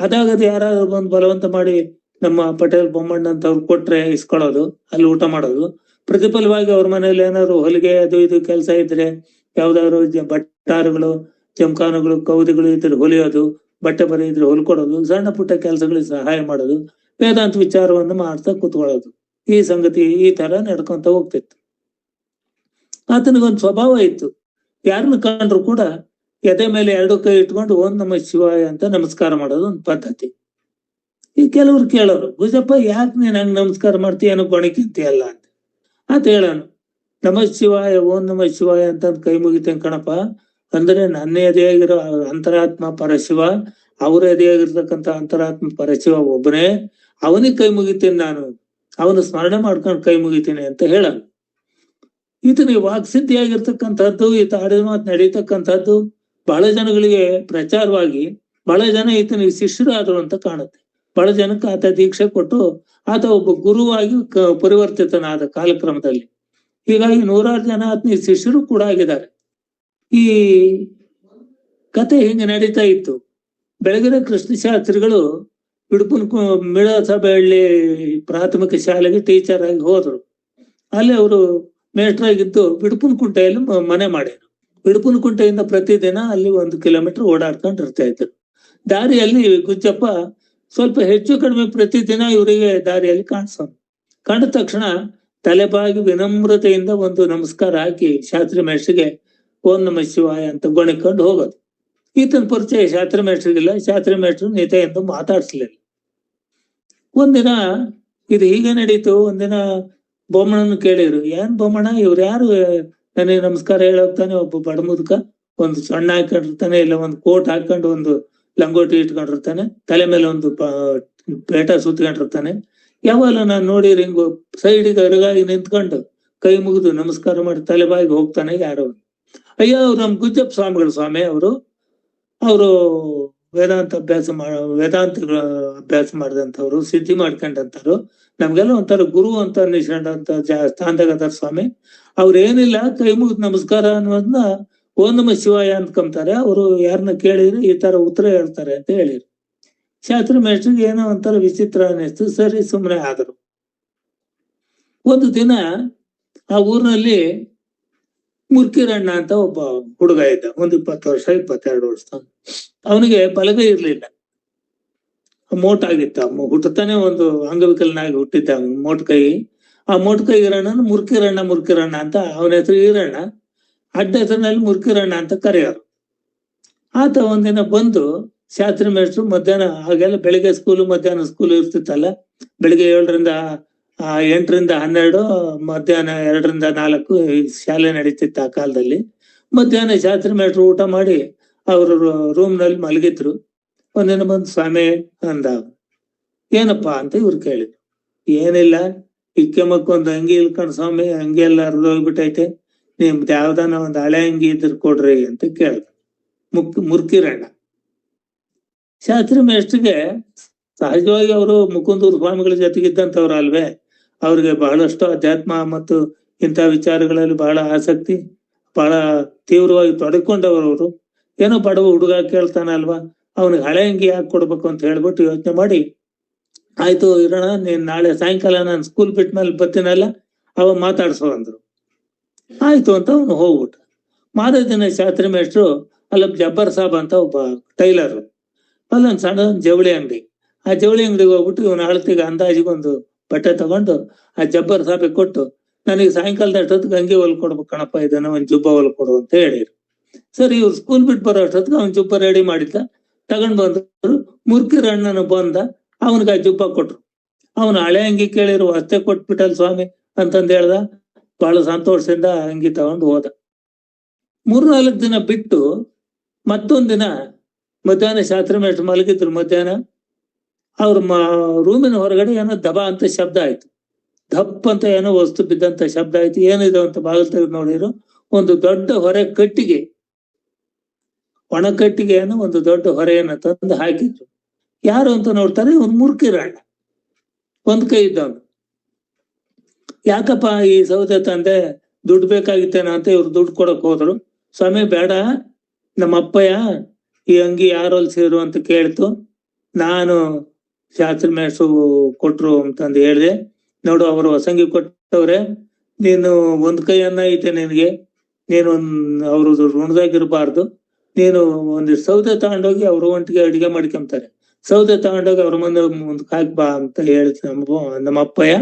S1: ಅದಾಗದು ಯಾರಾದ್ರೂ ಬಂದು ಬಲವಂತ ಮಾಡಿ ನಮ್ಮ ಪಟೇಲ್ ಬೊಮ್ಮಣ್ಣ ಅಂತ ಅವ್ರು ಕೊಟ್ರೆ ಇಸ್ಕೊಳ್ಳೋದು, ಅಲ್ಲಿ ಊಟ ಮಾಡೋದು. ಪ್ರತಿಫಲವಾಗಿ ಅವ್ರ ಮನೇಲಿ ಏನಾದ್ರು ಹೊಲಿಗೆ ಅದು ಇದು ಕೆಲಸ ಇದ್ರೆ ಯಾವ್ದಾದ್ರು ಬಟ್ಟಾರುಗಳು ಜಮಖಾನುಗಳು, ಕೌದಿಗಳು ಇದ್ರೆ ಹೊಲಿಯೋದು, ಬಟ್ಟೆ ಬರೆ ಇದ್ರೆ ಹೊಲ್ಕೊಡೋದು, ಸಣ್ಣ ಪುಟ್ಟ ಕೆಲಸಗಳಿಗೆ ಸಹಾಯ ಮಾಡೋದು. ವೇದಾಂತ ವಿಚಾರವನ್ನು ಮಾಡ್ತಾ ಕೂತ್ಕೊಳ್ಳೋದು. ಈ ಸಂಗತಿ ಈ ತರ ನಡ್ಕೊಂತ ಹೋಗ್ತಿತ್ತು. ಆತನಿಗೊಂದು ಸ್ವಭಾವ ಇತ್ತು. ಯಾರನ್ನ ಕಂಡ್ರು ಕೂಡ ಎದೆ ಮೇಲೆ ಎರಡು ಕೈ ಇಟ್ಕೊಂಡು, ಓಂ ನಮ ಶಿವಾಯ ಅಂತ ನಮಸ್ಕಾರ ಮಾಡೋದು ಒಂದು ಪದ್ಧತಿ. ಈ ಕೆಲವ್ರು ಕೇಳೋರು ಗುಜಪ್ಪ ಯಾಕೆ ನೀನ್ ಹಂಗ್ ನಮಸ್ಕಾರ ಮಾಡ್ತೀಯ ಏನೋ ಗೊಣಕಿಂತೀಯಲ್ಲ ಅಂತ ಆತ ಹೇಳೋನು, ನಮ ಶಿವಾಯ, ಓಂ ನಮ ಶಿವಾಯ ಅಂತ ಕೈ ಮುಗಿತೇನೆ ಕಣಪ್ಪ. ಅಂದ್ರೆ ನನ್ನ ಎದೆಯಾಗಿರೋ ಅಂತರಾತ್ಮ ಪರಶಿವ, ಅವರ ಎದೆಯಾಗಿರ್ತಕ್ಕಂಥ ಅಂತರಾತ್ಮ ಪರಶಿವ ಒಬ್ಬನೇ. ಅವನಿಗೆ ಕೈ ಮುಗಿತೀನಿ ನಾನು, ಅವನು ಸ್ಮರಣೆ ಮಾಡ್ಕೊಂಡು ಕೈ ಮುಗಿತೀನಿ ಅಂತ ಹೇಳ ಈತನಿಗೆ ವಾಕ್ಸಿದ್ಧಿಯಾಗಿರ್ತಕ್ಕಂಥದ್ದು, ಈತ ಆಡಿದ ಮಾತು ನಡೀತಕ್ಕಂಥದ್ದು ಬಹಳ ಜನಗಳಿಗೆ ಪ್ರಚಾರವಾಗಿ, ಬಹಳ ಜನ ಈತನಿಗೆ ಶಿಷ್ಯರಾದರು ಅಂತ ಕಾಣುತ್ತೆ. ಬಹಳ ಜನಕ್ಕೆ ಆತ ದೀಕ್ಷೆ ಕೊಟ್ಟು, ಆತ ಒಬ್ಬ ಗುರುವಾಗಿ ಪರಿವರ್ತಿತನಾದ ಕಾಲಕ್ರಮದಲ್ಲಿ. ಹೀಗಾಗಿ ನೂರಾರು ಜನ ಆತನ ಶಿಷ್ಯರು ಕೂಡ ಆಗಿದ್ದಾರೆ. ಈ ಕತೆ ಹಿಂಗೆ ನಡೀತಾ ಇತ್ತು? ಬೆಳಗಿನ ಕೃಷ್ಣ ಶಾಸ್ತ್ರಿಗಳು ಬಿಡುಪುನ್ ಮಿಳಸಬಳ್ಳಿ ಪ್ರಾಥಮಿಕ ಶಾಲೆಗೆ ಟೀಚರ್ ಆಗಿ ಹೋದ್ರು. ಅಲ್ಲಿ ಅವರು ಮೇಸ್ಟರ್ ಆಗಿದ್ದು ಬಿಡುಪುನ್ ಕುಂಟೆಯಲ್ಲಿ ಮನೆ ಮಾಡಿದ್ರು. ಬಿಡುಪುನ್ ಕುಂಟೆಯಿಂದ ಪ್ರತಿದಿನ ಅಲ್ಲಿ ಒಂದು ಕಿಲೋಮೀಟರ್ ಓಡಾಡ್ಕೊಂಡು ಇರ್ತಾ ಇದ್ರು. ದಾರಿಯಲ್ಲಿ ಗುಜ್ಜಪ್ಪ ಸ್ವಲ್ಪ ಹೆಚ್ಚು ಕಡಿಮೆ ಪ್ರತಿದಿನ ಇವರಿಗೆ ದಾರಿಯಲ್ಲಿ ಕಾಣಿಸೋನು ಕಂಡ ತಕ್ಷಣ ತಲೆಬಾಗಿ ವಿನಮ್ರತೆಯಿಂದ ಒಂದು ನಮಸ್ಕಾರ ಹಾಕಿ ಶಾಸ್ತ್ರಿ ಮೇಷ್ಟ್ರಿಗೆ, ಓಂ ನಮ ಶಿವಾಯ ಅಂತ ಗೊಣಕೊಂಡು ಹೋಗೋದು. ಈತನ ಪರಿಚಯ ಶಾಸ್ತ್ರಿ ಮೇಷ್ಟ್ರಿಗಿಲ್ಲ, ಶಾಸ್ತ್ರಿ ಮೇಷ್ಟ್ರು ಎಂದು ಮಾತಾಡ್ಸ್ಲಿಲ್ಲ. ಒಂದಿನ ಇದು ಹೀಗೆ ನಡೀತು ಒಂದಿನ ಬೊಮ್ಮಣ್ಣನ ಕೇಳಿದ್ರು. ಏನ್ ಬೊಮ್ಮಣ್ಣ, ಇವ್ರು ಯಾರು? ನನಗೆ ನಮಸ್ಕಾರ ಹೇಳೋಗ್ತಾನೆ ಒಬ್ಬ ಬಡ ಮುದುಕ. ಒಂದು ಸಣ್ಣ ಹಾಕೊಂಡಿರ್ತಾನೆ, ಇಲ್ಲ ಒಂದು ಕೋಟ್ ಹಾಕೊಂಡು ಒಂದು ಲಂಗೋಟಿ ಇಟ್ಕೊಂಡಿರ್ತಾನೆ. ತಲೆ ಮೇಲೆ ಒಂದು ಪೇಟ ಸುತ್ತಕೊಂಡಿರ್ತಾನೆ. ಯಾವಾಗ ನಾನು ನೋಡಿ ಹಿಂಗು ಸೈಡಿಗೆ ಅರಗಾಗಿ ನಿಂತ್ಕೊಂಡು ಕೈ ಮುಗಿದು ನಮಸ್ಕಾರ ಮಾಡಿ ತಲೆ ಬಾಯಿಗೆ ಹೋಗ್ತಾನೆ ಯಾರು. ಅಯ್ಯೋ, ನಮ್ ಗುಜ್ಜಪ್ಪ ಸ್ವಾಮಿಗಳು, ಸ್ವಾಮಿ, ಅವರು. ಅವರು ವೇದಾಂತ ಅಭ್ಯಾಸ ಮಾಡ, ವೇದಾಂತಗಳ ಅಭ್ಯಾಸ ಮಾಡಿದಂಥವ್ರು, ಸಿದ್ಧಿ ಮಾಡ್ಕೊಂಡಂತವ್ರು ನಮ್ಗೆಲ್ಲ ಒಂಥರ ಗುರು ಅಂತ ಅನ್ನಿಸ್ಕೊಂಡಂತ ಜಾ ಸ್ಥಾನದಾಗ ಅದಾರ ಸ್ವಾಮಿ. ಅವ್ರ ಏನಿಲ್ಲ, ಕೈ ಮುಗಿದ್ ನಮಸ್ಕಾರ ಅನ್ನೋದನ್ನ ಓ ನಮ ಶಿವಾಯ ಅಂದ್ಕೊಂತಾರೆ. ಅವರು ಯಾರನ್ನ ಕೇಳಿದ್ರೆ ಈ ತರ ಉತ್ತರ ಹೇಳ್ತಾರೆ ಅಂತ ಹೇಳಿರು ಶಾಸ್ತ್ರ ಮೇಷ್ಟ್ರಿಗೆ ಏನೋ ಒಂಥರ ವಿಚಿತ್ರ ಅನ್ನಿಸ್ತು, ಸರಿ ಸುಮ್ಮನೆ ಆದರು. ಒಂದು ದಿನ ಆ ಊರಿನಲ್ಲಿ ಮುರ್ಕಿರಣ್ಣ ಅಂತ ಒಬ್ಬ ಹುಡುಗ ಇದ್ದ. ಒಂದ್ ಇಪ್ಪತ್ತು ವರ್ಷ, ಇಪ್ಪತ್ತೆರಡು ವರ್ಷ. ಅವನಿಗೆ ಬಲಗೈ ಇರ್ಲಿಲ್ಲ. ಮೋಟ್ ಆಗಿತ್ತ ಹುಟ್ಟತಾನೆ ಒಂದು ಅಂಗವಿಕಲನಾಗಿ ಹುಟ್ಟಿದ್ದ ಮೋಟ್ ಕೈ. ಆ ಮೋಟ್ ಕೈ ಈರಣ್ಣನ ಮುರ್ಕಿರಣ್ಣ ಮುರ್ಕಿರಣ್ಣ ಅಂತ ಅವನ ಹೆಸರು ಈರಣ್ಣ. ಅಡ್ಡ ಹೆಸರಿನಲ್ಲಿ ಮುರ್ಕಿರಣ್ಣ ಅಂತ ಕರೆಯೋರು. ಆತ ಒಂದಿನ ಬಂದು ಶಾಸ್ತ್ರಿ ಮೇಷ್ಟ್ರು ಮಧ್ಯಾಹ್ನ, ಹಾಗೆಲ್ಲ ಬೆಳಿಗ್ಗೆ ಸ್ಕೂಲು ಮಧ್ಯಾಹ್ನ ಸ್ಕೂಲ್ ಇರ್ತಿತ್ತಲ್ಲ, ಬೆಳಿಗ್ಗೆ ಏಳರಿಂದ ಎಂಟರಿಂದ ಹನ್ನೆರಡು, ಮಧ್ಯಾಹ್ನ ಎರಡರಿಂದ ನಾಲ್ಕು ಶಾಲೆ ನಡೀತಿತ್ತು ಆ ಕಾಲದಲ್ಲಿ. ಮಧ್ಯಾಹ್ನ ಜಾತ್ರೆ ಮೇಟ್ರು ಊಟ ಮಾಡಿ ಅವರು ರೂಮ್ನಲ್ಲಿ ಮಲಗಿದ್ರು. ಒಂದಿನ ಬಂದು, ಸ್ವಾಮಿ, ಅಂದ. ಏನಪ್ಪಾ? ಅಂತ ಇವ್ರು ಕೇಳಿದ್ರು. ಏನಿಲ್ಲ ಇಕ್ಕೆಮಕ್ಕೊಂದು ಅಂಗಿ ಇಲ್ಕೊಂಡ್ ಸ್ವಾಮಿ, ಅಂಗಿ ಎಲ್ಲ ಹರಿದೋಗ್ಬಿಟ್ಟೈತೆ ನಿಮ್ದು ಯಾವ್ದಾನ ಒಂದ್ ಹಳೆ ಅಂಗಿ ಇದ್ರ ಕೊಡ್ರಿ ಅಂತ ಕೇಳಿದ್ರು. ಮುಕ್, ಮುರ್ಕಿರಣ್ಣ. ಶಾಸ್ತ್ರಿ ಮೇಷ್ಟ್ರಿಗೆ ಸಹಜವಾಗಿ ಅವರು ಮುಕುಂದೂರು ಸ್ವಾಮಿಗಳ ಜೊತೆಗಿದ್ದಂಥವ್ರು ಅಲ್ವೇ? ಅವ್ರಿಗೆ ಬಹಳಷ್ಟು ಅಧ್ಯಾತ್ಮ ಮತ್ತು ಇಂಥ ವಿಚಾರಗಳಲ್ಲಿ ಬಹಳ ಆಸಕ್ತಿ, ಬಹಳ ತೀವ್ರವಾಗಿ ತೊಡಕೊಂಡವರು ಅವರು ಏನೋ ಬಡವ ಹುಡುಗ ಕೇಳ್ತಾನಲ್ವಾ, ಅವನಿಗೆ ಹಳೆ ಅಂಗಿ ಯಾಕೆ ಕೊಡ್ಬೇಕು ಅಂತ ಹೇಳ್ಬಿಟ್ಟು ಯೋಚನೆ ಮಾಡಿ. ಆಯ್ತು ಇರೋಣ, ನೀನ್ ನಾಳೆ ಸಾಯಂಕಾಲ ನಾನು ಸ್ಕೂಲ್ ಬಿಟ್ಟ ಮೇಲೆ ಬರ್ತೀನಲ್ಲ ಅವ ಮಾತಾಡ್ಸೋ ಅಂದ್ರು. ಆಯ್ತು ಅಂತ ಅವನು ಹೋಗ್ಬಿಟ್ಟ. ಮಾರೇ ದಿನ ಶಾಸ್ತ್ರಿ ಮೇಷ್ಟ್ರು, ಅಲ್ಲ ಜಬ್ಬರ್ ಸಾಬ್ ಅಂತ ಒಬ್ಬ ಟೈಲರ್, ಅಲ್ಲೊಂದು ಸಣ್ಣ ಜವಳಿ ಅಂಗಡಿ. ಆ ಜವಳಿ ಅಂಗಡಿಗೆ ಹೋಗ್ಬಿಟ್ಟು ಇವನ ಅಳತಿಗೆ ಅಂದಾಜಿಗೆ ಒಂದು ಬಟ್ಟೆ ತಗೊಂಡು ಆ ಜಬ್ಬರ್ ಸಾಬೆ ಕೊಟ್ಟು ನನಗೆ ಸಾಯಂಕಾಲದ ಅಷ್ಟೊತ್ತಿಗೆ ಹಂಗೆ ಹೊಲ್ ಕೊಡ್ಬೇಕು ಕಣಪ್ಪ, ಇದನ್ನ ಒಂದ್ ಜುಬ್ಬ ಹೊಲ್ ಕೊಡು ಅಂತ ಹೇಳಿದ್ರು. ಸರಿ, ಇವ್ರು ಸ್ಕೂಲ್ ಬಿಟ್ಟು ಬರೋ ಅಷ್ಟೊತ್ತಿಗೆ ಅವ್ನ ಜುಬ್ಬ ರೆಡಿ ಮಾಡಿದ್ದ. ತಗೊಂಡ್ ಬಂದ್ರು, ಮುರ್ಕಿರ ಅಣ್ಣನ ಬಂದ, ಅವನಿಗೆ ಆ ಜುಬ್ಬ ಕೊಟ್ರು. ಅವನು ಹಳೆ ಅಂಗಿ ಕೇಳಿರು ಅಷ್ಟೇ ಕೊಟ್ಬಿಟ್ಟಲ್ ಸ್ವಾಮಿ ಅಂತಂದ ಹೇಳ್ದ. ಬಹಳ ಸಂತೋಷದಿಂದ ಅಂಗಿ ತಗೊಂಡು ಹೋದ. ಮೂರ್ನಾಲ್ಕು ದಿನ ಬಿಟ್ಟು ಮತ್ತೊಂದಿನ ದಿನ ಮಧ್ಯಾಹ್ನ ಶಾಸ್ತ್ರ ಮೇಷ್ಟ್ರು ಮಲಗಿದ್ರು. ಮಧ್ಯಾಹ್ನ ಅವ್ರ ರೂಮಿನ ಹೊರಗಡೆ ಏನೋ ದಬ ಅಂತ ಶಬ್ದ ಆಯ್ತು. ದಪ್ಪ ಅಂತ ಏನೋ ವಸ್ತು ಬಿದ್ದಂತ ಶಬ್ದ ಆಯ್ತು. ಏನಿದೆ ಅಂತ ಬಾಗಿಲು ತೆಗೆದು ನೋಡಿದ್ರು. ಒಂದು ದೊಡ್ಡ ಹೊರೆ ಕಟ್ಟಿಗೆ ಒಣ ಕಟ್ಟಿಗೆಯನ್ನು ಒಂದು ದೊಡ್ಡ ಹೊರೆಯನ್ನು ತಂದು ಹಾಕಿದ್ರು. ಯಾರು ಅಂತ ನೋಡ್ತಾರೆ ಒಂದ್ ಮುರ್ಕಿರಾಣ. ಒಂದ್ ಕೈ ಇದ್ದವನು. ಯಾಕಪ್ಪ ಈ ಸೌದೆ ತಂದೆ ದುಡ್ಡು ಬೇಕಾಗಿತ್ತೇನೋ ಅಂತ ಇವ್ರು ದುಡ್ಡು ಕೊಡಕ್ ಹೋದ್ರು. ಸ್ವಾಮಿ, ಬೇಡ. ನಮ್ಮ ಅಪ್ಪಯ್ಯ ಈ ಅಂಗಿ ಯಾರಲ್ಲಿ ಸೇರು ಅಂತ ಕೇಳ್ತು. ನಾನು ಶಾಸ್ತ್ರ ಮೇಸು ಕೊಟ್ರು ಅಂತಂದು ಹೇಳಿದೆ, ನೋಡು ಅವರು ಹೊಸಂಗಿ ಕೊಟ್ಟವ್ರೆ, ನೀನು ಒಂದ್ ಕೈಯನ್ನ ಐತೆ ನಿನಗೆ, ನೀನು ಅವರು ಋಣದಾಗಿರ್ಬಾರ್ದು, ನೀನು ಒಂದಿಷ್ಟು ಸೌದೆ ತಗೊಂಡೋಗಿ ಅವ್ರ ಒಂಟಿಗೆ ಅಡಿಗೆ ಮಾಡ್ಕೊಂತಾರೆ. ಸೌದೆ ತಗೊಂಡೋಗಿ ಅವ್ರ ಮುಂದೆ ಮುಂದ್ ಬಾ ಅಂತ ಹೇಳ್ತೀನಿ ನಮ್ಮ ನಮ್ಮ ಅಪ್ಪಯ್ಯ.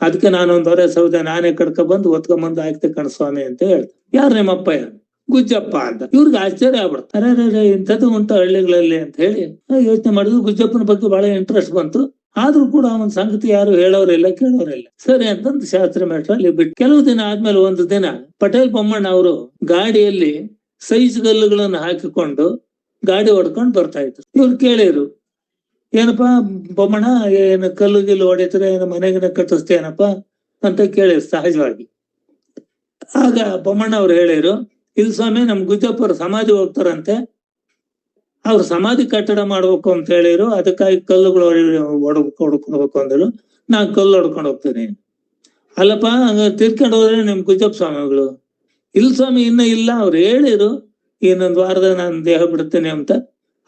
S1: ಅದಕ್ಕೆ ನಾನು ಒಂದ್ ಹೊರೆ ಸೌದೆ ನಾನೇ ಕಡ್ಕೊಂಡ್ ಬಂದು ಒತ್ಕೊಂಡ್ ಹಾಕ್ತೆ ಕಣ ಸ್ವಾಮಿ ಅಂತ ಹೇಳ್ತ ಯಾರು ನಿಮ್ಮ ಅಪ್ಪಯ್ಯ? ಗುಜ್ಜಪ್ಪ ಅಂತ. ಇವ್ರಿಗೆ ಆಶ್ಚರ್ಯ ಆಗ್ಬಿಡ್ತಾರೆ ಅರೆ ಇಂಥದ್ದು ಉಂಟು ಹಳ್ಳಿಗಳಲ್ಲಿ ಅಂತ ಹೇಳಿ ಯೋಚನೆ ಮಾಡಿದ್ರು. ಗುಜ್ಜಪ್ಪನ ಬಗ್ಗೆ ಬಹಳ ಇಂಟ್ರೆಸ್ಟ್ ಬಂತು. ಆದ್ರೂ ಕೂಡ ಅವನ ಸಂಗತಿ ಯಾರು ಹೇಳೋರಿಲ್ಲ, ಕೇಳೋರಿಲ್ಲ. ಸರಿ ಅಂತಂದ್ ಶಾಸ್ತ್ರ ಮೇಟ್ರ ಅಲ್ಲಿ ಬಿಟ್ಟು ಕೆಲವು ದಿನ ಆದ್ಮೇಲೆ ಒಂದು ದಿನ ಪಟೇಲ್ ಬೊಮ್ಮಣ್ಣ ಅವರು ಗಾಡಿಯಲ್ಲಿ ಸೈಜ್ ಗಲ್ಲುಗಳನ್ನು ಹಾಕಿಕೊಂಡು ಗಾಡಿ ಹೊಡ್ಕೊಂಡು ಬರ್ತಾ ಇದ್ರು. ಇವ್ರು ಕೇಳಿರು ಏನಪ್ಪಾ ಬೊಮ್ಮಣ್ಣ, ಏನು ಕಲ್ಲು ಗಿಲ್ಲು ಹೊಡಿತಾರೆ, ಏನು ಮನೆಗಿನ ಕಟ್ಟಿಸ್ತೇನಪ್ಪ ಅಂತ ಕೇಳಿರು ಸಹಜವಾಗಿ. ಆಗ ಬೊಮ್ಮಣ್ಣ ಅವ್ರು ಹೇಳಿರು ಇಲ್ಲಿ ಸ್ವಾಮಿ ನಮ್ ಗುಜ್ಜಪ್ಪರು ಸಮಾಧಿ ಹೋಗ್ತಾರಂತೆ. ಅವ್ರ ಸಮಾಧಿ ಕಟ್ಟಡ ಮಾಡ್ಬೇಕು ಅಂತ ಹೇಳಿರು. ಅದಕ್ಕಾಗಿ ಕಲ್ಲುಗಳು ಹೊಡ್ ಹೊಡ್ಕೊಡ್ಬೇಕು ಅಂದ್ರು. ನಾನ್ ಕಲ್ಲು ಹೊಡ್ಕೊಂಡು ಹೋಗ್ತೀನಿ. ಅಲ್ಲಪ್ಪ, ಹಂಗ ತೀರ್ಕೊಂಡು ಹೋದ್ರೆ ನಿಮ್ ಗುಜ್ಜಪ್ಪ ಸ್ವಾಮಿಗಳು. ಇಲ್ಲಿ ಸ್ವಾಮಿ ಇನ್ನ ಇಲ್ಲ. ಅವ್ರು ಹೇಳಿದ್ರು ಇನ್ನೊಂದ್ ವಾರದ ನಾನು ದೇಹ ಬಿಡ್ತೇನೆ ಅಂತ.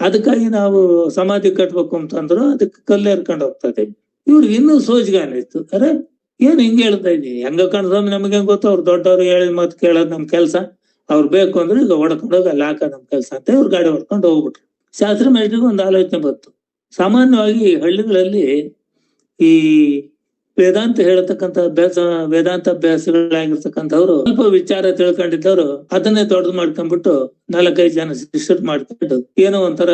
S1: ಅದಕ್ಕಾಗಿ ನಾವು ಸಮಾಧಿ ಕಟ್ಬೇಕು ಅಂತಂದ್ರು ಅದಕ್ಕೆ ಕಲ್ಲು ಏರ್ಕೊಂಡು ಹೋಗ್ತದೆ. ಇವ್ರಿಗೆ ಇನ್ನೂ ಸೋಜ್ಗಾನ ಇತ್ತು. ಅರೆ, ಏನ್ ಹಿಂಗ್ ಹೇಳ್ತಾ ಇದೀನಿ ಹೆಂಗ ಕಣ್ ಸ್ವಾಮಿ, ನಮ್ಗೆ ಗೊತ್ತು? ಅವ್ರು ದೊಡ್ಡವ್ರು ಹೇಳಿದ ಮಾತು ಕೇಳೋದ್ ನಮ್ ಕೆಲ್ಸ. ಅವ್ರು ಬೇಕು ಅಂದ್ರೆ ಈಗ ಹೊಡ್ಕೊಂಡೋಗಿ ಅಲ್ಲಿ ಹಾಕ ನಮ್ ಕೆಲಸ ಅಂತ ಇವ್ರು ಗಾಡಿ ಹೊಡ್ಕೊಂಡು ಹೋಗ್ಬಿಟ್ರು. ಶಾಸ್ತ್ರ ಮೇಷ್ಟ್ರಿಗೆ ಒಂದು ಆಲೋಚನೆ ಬಂತು. ಸಾಮಾನ್ಯವಾಗಿ ಹಳ್ಳಿಗಳಲ್ಲಿ ಈ ವೇದಾಂತ ಹೇಳತಕ್ಕಂತ ಅಭ್ಯಾಸ, ವೇದಾಂತ ಅಭ್ಯಾಸಗಳಾಗಿರ್ತಕ್ಕಂಥವ್ರು ಸ್ವಲ್ಪ ವಿಚಾರ ತಿಳ್ಕೊಂಡಿದ್ದವ್ರು ಅದನ್ನೇ ದೊಡ್ಡದು ಮಾಡ್ಕೊಂಡ್ಬಿಟ್ಟು ನಾಲ್ಕೈದು ಜನ ಶಿಷ್ಯರು ಮಾಡ್ಕೊಂಡು ಏನೋ ಒಂಥರ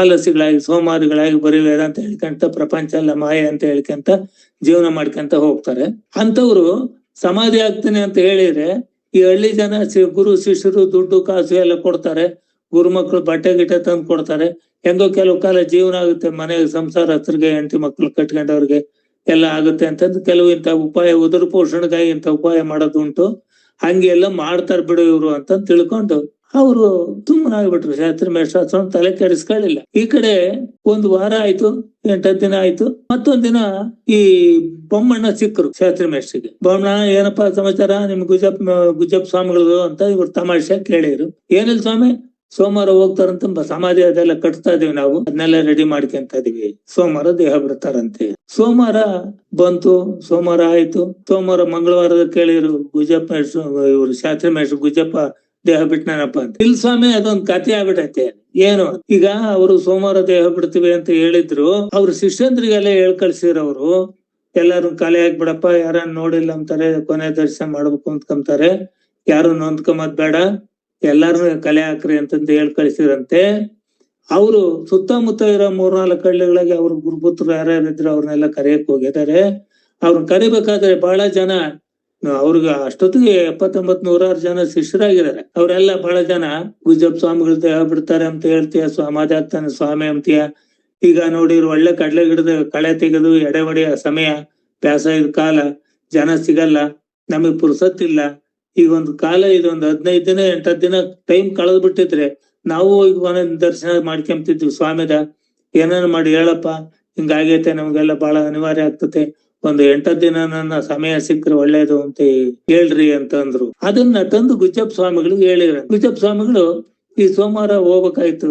S1: ಆಲಸಿಗಳಾಗಿ ಸೋಮಾರಿಗಳಾಗಿ ಬರೀ ವೇದಾಂತ ಹೇಳ್ಕೊಂತ, ಪ್ರಪಂಚ ಎಲ್ಲ ಮಾಯ ಅಂತ ಹೇಳ್ಕೊಂತ ಜೀವನ ಮಾಡ್ಕೊಂತ ಹೋಗ್ತಾರೆ. ಅಂತವ್ರು ಸಮಾಧಿ ಆಗ್ತೇನೆ ಅಂತ ಹೇಳಿದ್ರೆ ಈ ಹಳ್ಳಿ ಜನ ಗುರು, ಶಿಷ್ಯರು, ದುಡ್ಡು, ಕಾಸು ಎಲ್ಲ ಕೊಡ್ತಾರೆ. ಗುರು ಮಕ್ಕಳು ಬಟ್ಟೆ, ಗಿಟ್ಟೆ ತಂದು ಕೊಡ್ತಾರೆ. ಹೆಂಗೋ ಕೆಲವು ಕಾಲ ಜೀವನ ಆಗುತ್ತೆ. ಮನೆ, ಸಂಸಾರ, ಹತ್ರಗೆ ಹೆಂಡತಿ ಮಕ್ಕಳು ಕಟ್ಕೊಂಡವ್ರಿಗೆ ಎಲ್ಲ ಆಗುತ್ತೆ ಅಂತಂದು ಕೆಲವು ಇಂಥ ಉಪಾಯ, ಉದರ ಪೋಷಣೆಗಾಗಿ ಇಂಥ ಉಪಾಯ ಮಾಡೋದುಂಟು. ಹಂಗೆಲ್ಲ ಮಾಡ್ತಾರೆ ಬಿಡು ಇವ್ರು ಅಂತ ತಿಳ್ಕೊಂಡು ಅವರು ಸುಮ್ಮನಾಗ್ಬಿಟ್ರು ಶಾಸ್ತ್ರಿ ಮೇಷ್ಟ್ರ ತಲೆ ಕೆಡಿಸ್ಕೊಳ್ಳಿಲ್ಲ. ಈ ಕಡೆ ಒಂದು ವಾರ ಆಯ್ತು ಎಂಟತ್ತು ದಿನ ಆಯ್ತು. ಮತ್ತೊಂದ್ ದಿನ ಈ ಬೊಮ್ಮಣ್ಣ ಸಿಕ್ಕರು ಶಾಸ್ತ್ರಿ ಮೇಷ್ಟ್ರಿಗೆ. ಬೊಮ್ಮಣ್ಣ, ಏನಪ್ಪಾ ಸಮಾಚಾರ? ನಿಮ್ ಗುಜಪ್ ಗುಜಪ್ ಸ್ವಾಮಿಗಳು ಅಂತ ಇವ್ರು ತಮಾಷೆ ಕೇಳಿದ್ರು. ಏನಿಲ್ಲ ಸ್ವಾಮಿ, ಸೋಮವಾರ ಹೋಗ್ತಾರಂತ ಸಮಾಧಿ ಅದೆಲ್ಲ ಕಟ್ತಾ ಇದೀವಿ ನಾವು. ಅದನ್ನೆಲ್ಲ ರೆಡಿ ಮಾಡ್ಕೊಂತ ಇದೀವಿ. ಸೋಮವಾರ ದೇಹ ಬಿಡ್ತಾರಂತೆ. ಸೋಮವಾರ ಬಂತು, ಸೋಮವಾರ ಆಯ್ತು. ಸೋಮವಾರ ಮಂಗಳವಾರದ ಕೇಳಿದ್ರು ಗುಜಪ್ಪ ಇವ್ರು ಶಾಸ್ತ್ರಿ ಮೇಷ್ಟ್ರು ಗುಜಪ್ಪ ದೇಹ ಬಿಟ್ನಪ್ಪ ಅಂತ. ಇಲ್ ಸ್ವಾಮಿ ಅದೊಂದ್ ಕತೆ ಆಗ್ಬಿಟ್ಟೈತೆ ಏನು? ಈಗ ಅವರು ಸೋಮವಾರ ದೇಹ ಬಿಡ್ತೀವಿ ಅಂತ ಹೇಳಿದ್ರು. ಅವ್ರ ಶಿಷ್ಯಂದ್ರಿಗೆಲ್ಲ ಹೇಳ್ ಕಳ್ಸಿರವ್ರು ಎಲ್ಲಾರು ಕಲೆ ಆಗ್ಬಿಡಪ್ಪ, ಯಾರನ್ನ ನೋಡಿಲ್ಲ ಅಂತಾರೆ, ಕೊನೆ ದರ್ಶನ ಮಾಡ್ಬೇಕು ಅಂದ್ಕೊಂತಾರೆ. ಯಾರು ನೊಂದ್ಕೊಂಬದ್ ಬೇಡ. ಎಲ್ಲಾರು ಕಲೆ ಹಾಕ್ರಿ ಅಂತಂದು ಹೇಳ್ ಕಳ್ಸಿರಂತೆ. ಅವರು ಸುತ್ತಮುತ್ತ ಇರೋ ಮೂರ್ನಾಲ್ಕು ಹಳ್ಳಿಗಳಿಗೆ ಅವ್ರ ಗುರುಪುತ್ರ ಯಾರ್ಯಾರಿದ್ರು ಅವ್ರನ್ನೆಲ್ಲ ಕರೆಯಕ್ ಹೋಗಿದ್ದಾರೆ. ಅವ್ರನ್ನ ಕರಿಬೇಕಾದ್ರೆ ಬಹಳ ಜನ ಅವ್ರಿಗೆ ಅಷ್ಟೊತ್ತಿಗೆ ಎಪ್ಪತ್ತೊಂಬತ್ ನೂರಾರು ಜನ ಶಿಷ್ಯರಾಗಿದ್ದಾರೆ. ಅವರೆಲ್ಲ ಬಹಳ ಜನ, ಗುಜಬ್ ಸ್ವಾಮಿಗಳು ದೇಹ ಬಿಡ್ತಾರೆ ಅಂತ ಹೇಳ್ತೀಯ? ಸಮಾಧಿ ಆಗ್ತಾನೆ, ಸ್ವಾಮಿ ಅಂತೀಯ? ಈಗ ನೋಡಿ ಒಳ್ಳೆ ಕಡಲೆ ಗಿಡದ ಕಳೆ ತೆಗೆದು ಎಡೆ ಒಡೆಯ ಸಮಯ ಬ್ಯಾಸದ ಕಾಲ, ಜನ ಸಿಗಲ್ಲ, ನಮಗ್ ಪುರ್ಸತ್ತಿಲ್ಲ. ಈಗ ಒಂದು ಕಾಲ, ಇದೊಂದು ಹದಿನೈದು ದಿನ ಎಂಟತ್ತು ದಿನ ಟೈಮ್ ಕಳೆದ್ ಬಿಟ್ಟಿದ್ರೆ ನಾವು ಈಗ ಒಂದೊಂದ್ ದರ್ಶನ ಮಾಡ್ಕೊಂತಿದ್ವಿ ಸ್ವಾಮಿದ. ಏನೇನು ಮಾಡಿ ಹೇಳಪ್ಪ? ಹಿಂಗಾಗೈತೆ, ನಮ್ಗೆಲ್ಲ ಬಹಳ ಅನಿವಾರ್ಯ ಆಗ್ತತೆ. ಒಂದು ಎಂಟು ದಿನ ನನ್ನ ಸಮಯ ಸಿಕ್ಕರೆ ಒಳ್ಳೇದು ಅಂತ ಹೇಳ್ರಿ ಅಂತ ಅಂದ್ರು ಅದನ್ನ ತಂದು ಗುಜ್ಜಪ್ಪ ಸ್ವಾಮಿಗಳಿಗೆ ಹೇಳಿರ ಗುಜ್ಜಪ್ಪ ಸ್ವಾಮಿಗಳು ಈ ಸೋಮವಾರ ಹೋಗ್ಬೇಕಾಯ್ತು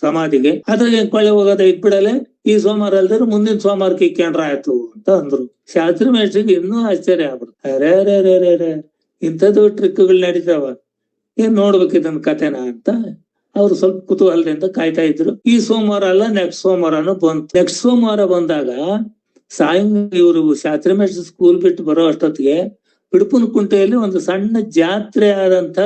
S1: ಸಮಾಧಿಗೆ. ಅದ್ರಾಗ ಕೊಳೆ ಹೋಗೋದ ಇಟ್ಬಿಡಲೆ ಈ ಸೋಮವಾರ ಅಲ್ದ್ರೆ ಮುಂದಿನ ಸೋಮವಾರ ಇಕ್ಕೊಂಡ್ರ ಆಯ್ತು ಅಂತ ಅಂದ್ರು. ಶಾಸ್ತ್ರಿ ಮೇಷ್ಟ್ರಿಗೆ ಇನ್ನೂ ಆಶ್ಚರ್ಯ ಆಗ್ಬಿಡ್ತು. ಅರೇ ಅರೇ ಅರೇ ಅರೇ ಇಂಥದ್ದು ಟ್ರಿಕ್ಗಳು ನಡೀತಾವ. ಏನ್ ನೋಡ್ಬೇಕು ಇದನ್ ಕಥೆನ ಅಂತ ಅವ್ರು ಸ್ವಲ್ಪ ಕುತೂಹಲದಿಂದ ಕಾಯ್ತಾ ಇದ್ರು. ಈ ಸೋಮವಾರ ಅಲ್ಲ ನೆಕ್ಸ್ಟ್ ಸೋಮವಾರನು ಬಂತು. ನೆಕ್ಸ್ಟ್ ಸೋಮವಾರ ಬಂದಾಗ ಸಾಯಂಕಾಲ ಇವರು ಶಾಸ್ತ್ರಿ ಸ್ಕೂಲ್ ಬಿಟ್ಟು ಬರೋ ಅಷ್ಟೊತ್ತಿಗೆ ಬಿಡುಪುನ ಕುಂಟೆಯಲ್ಲಿ ಒಂದು ಸಣ್ಣ ಜಾತ್ರೆ ಆದಂತ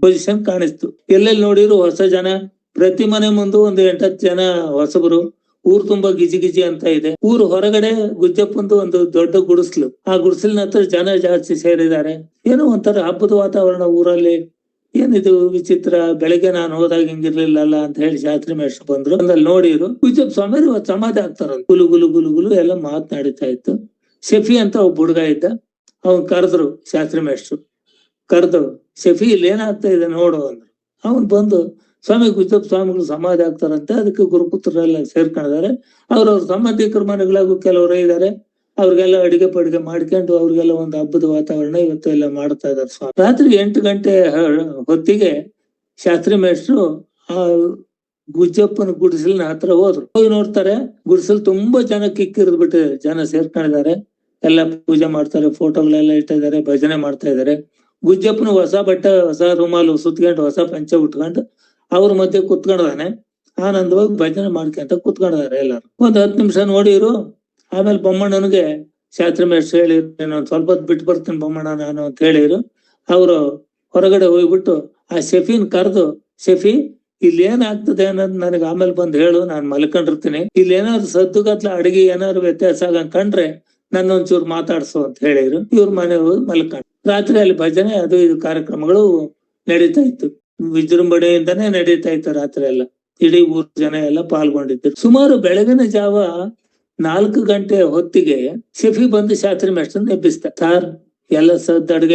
S1: ಪೊಸಿಷನ್ ಕಾಣಿಸ್ತು. ಎಲ್ಲೆಲ್ಲಿ ನೋಡಿದ್ರು ಹೊಸ ಜನ, ಪ್ರತಿ ಮನೆ ಮುಂದೆ ಒಂದು ಎಂಟತ್ತು ಜನ ಹೊಸಬರು, ಊರ್ ತುಂಬಾ ಗಿಜಿ ಗಿಜಿ ಅಂತ ಇದೆ. ಊರು ಹೊರಗಡೆ ಗುಜ್ಜಪ್ಪಂದು ಒಂದು ದೊಡ್ಡ ಗುಡಿಸ್ಲು. ಆ ಗುಡಿಸಲಿನ ಹತ್ರ ಜನ ಜಾಸ್ತಿ ಸೇರಿದ್ದಾರೆ. ಏನೋ ಒಂಥರ ಹಬ್ಬದ ವಾತಾವರಣ ಊರಲ್ಲಿ. ಏನಿದು ವಿಚಿತ್ರ, ಬೆಳಗ್ಗೆ ನಾನು ಹೋದಾಗ ಹಿಂಗಿರ್ಲಿಲ್ಲಲ್ಲ ಅಂತ ಹೇಳಿ ಶಾಸ್ತ್ರಿ ಮೇಷ್ಟ್ರು ಬಂದ್ರು. ಅಂದ್ರೆ ನೋಡಿದ್ರು ಗುಜ್ಜಪ್ಪ ಸ್ವಾಮಿ ಇವತ್ತು ಸಮಾಧಿ ಆಗ್ತಾರ ಗುಲು ಗುಲು ಗುಲು ಗುಲು ಎಲ್ಲ ಮಾತನಾಡಿತಾ ಇತ್ತು. ಶಫಿ ಅಂತ ಒಬ್ಬ ಹುಡುಗ ಇದ್ದ. ಅವನ್ ಕರೆದ್ರು ಶಾಸ್ತ್ರಿ ಮೇಷ್ಟ್ರು ಕರೆದು ಶಫಿ, ಇಲ್ಲಿ ಏನಾಗ್ತಾ ಇದೆ ನೋಡು ಅಂದ್ರು. ಅವನ್ ಬಂದು, ಸ್ವಾಮಿ ಗುಜ್ಜಪ್ಪ ಸ್ವಾಮಿಗಳು ಸಮಾಧಿ ಆಗ್ತಾರಂತೆ ಅದಕ್ಕೆ ಗುರುಪುತ್ರರೆಲ್ಲ ಸೇರ್ಕೊಂಡಿದ್ದಾರೆ. ಅವ್ರವ್ರ ಸಂಬಂಧಿಕರ ಮನೆಗಳಾಗೂ ಕೆಲವರು ಇದ್ದಾರೆ. ಅವ್ರಿಗೆಲ್ಲ ಅಡಿಗೆ ಪಡಿಗೆ ಮಾಡ್ಕೊಂಡು ಅವ್ರಿಗೆಲ್ಲ ಒಂದು ಹಬ್ಬದ ವಾತಾವರಣ ಇವತ್ತು ಎಲ್ಲ ಮಾಡ್ತಾ ಇದಾರೆ ಸ್ವಾಮಿ. ರಾತ್ರಿ ಎಂಟು ಗಂಟೆ ಹೊತ್ತಿಗೆ ಶಾಸ್ತ್ರಿ ಮೇಷ್ಟ್ರು ಆ ಗುಜ್ಜಪ್ಪನ ಗುಡಿಸಲಿನ ಹತ್ರ ಹೋದ್ರು. ಹೋಗಿ ನೋಡ್ತಾರೆ, ಗುಡಿಸಲು ತುಂಬಾ ಜನ ಕಿಕ್ಕಿರಿದ್ ಜನ ಸೇರ್ಕೊಂಡಿದ್ದಾರೆ. ಎಲ್ಲ ಪೂಜೆ ಮಾಡ್ತಾರೆ, ಫೋಟೋಗಳೆಲ್ಲ ಇಟ್ಟಿದ್ದಾರೆ, ಭಜನೆ ಮಾಡ್ತಾ ಇದ್ದಾರೆ. ಗುಜ್ಜಪ್ಪನ ಹೊಸ ಬಟ್ಟೆ, ಹೊಸ ರುಮಾಲು ಸುತ್ಕೊಂಡು, ಹೊಸ ಪಂಚೆ ಉಟ್ಕೊಂಡು ಅವ್ರ ಮಧ್ಯೆ ಕುತ್ಕೊಂಡಿದಾನೆ ಆನಂದವಾಗಿ ಭಜನೆ ಮಾಡ್ಕೊಂತ ಕುತ್ಕೊಂಡಿದ್ದಾರೆ ಎಲ್ಲಾರು. ಒಂದ್ ಹತ್ತು ನಿಮಿಷ ನೋಡಿರು ಆಮೇಲೆ ಬೊಮ್ಮಣ್ಣನಿಗೆ ಶಾಸ್ತ್ರಿ ಮೇಷ್ಟ್ರು ಹೇಳಿರು ನಾನು ಸ್ವಲ್ಪ ಹೊತ್ತು ಬಿಟ್ಟು ಬರ್ತೀನಿ ಬೊಮ್ಮಣ್ಣ ನಾನು ಅಂತ ಹೇಳಿರು ಅವರು ಹೊರಗಡೆ ಹೋಗ್ಬಿಟ್ಟು ಆ ಶೆಫಿನ್ ಕರೆದು, ಶೆಫಿ ಇಲ್ಲಿ ಏನಾಗ್ತದೆ ಅನ್ನೋದು ನನಗೆ ಆಮೇಲೆ ಬಂದು ಹೇಳು, ನಾನು ಮಲ್ಕೊಂಡಿರ್ತೀನಿ. ಇಲ್ಲಿ ಏನಾದ್ರು ಸದ್ದುಗತ್ಲ ಅಡಿಗೆ ಏನಾದ್ರು ವ್ಯತ್ಯಾಸ ಆಗಂಗ್ ಕಂಡ್ರೆ ನನ್ನ ಒಂಚೂರು ಮಾತಾಡ್ಸು ಅಂತ ಹೇಳಿದ್ರು ಇವ್ರ ಮನೆ ಹೋಗಿ ಮಲ್ಕೊಂಡ್. ರಾತ್ರಿ ಅಲ್ಲಿ ಭಜನೆ, ಅದು ಇದು ಕಾರ್ಯಕ್ರಮಗಳು ನಡೀತಾ ಇತ್ತು. ವಿಜೃಂಭಣೆಯಿಂದಾನೇ ನಡೀತಾ ಇತ್ತು ರಾತ್ರಿ ಎಲ್ಲ. ಇಡೀ ಊರ್ ಜನ ಎಲ್ಲ ಪಾಲ್ಗೊಂಡಿದ್ರು. ಸುಮಾರು ಬೆಳಗಿನ ಜಾವ ನಾಲ್ಕು ಗಂಟೆ ಹೊತ್ತಿಗೆ ಶಫಿ ಬಂದು ಶಾಸ್ತ್ರಿ ಮೇಷ್ಟ್ರನ್ನ ಎಬ್ಬಿಸ್ತ ಸರ್, ಎಲ್ಲ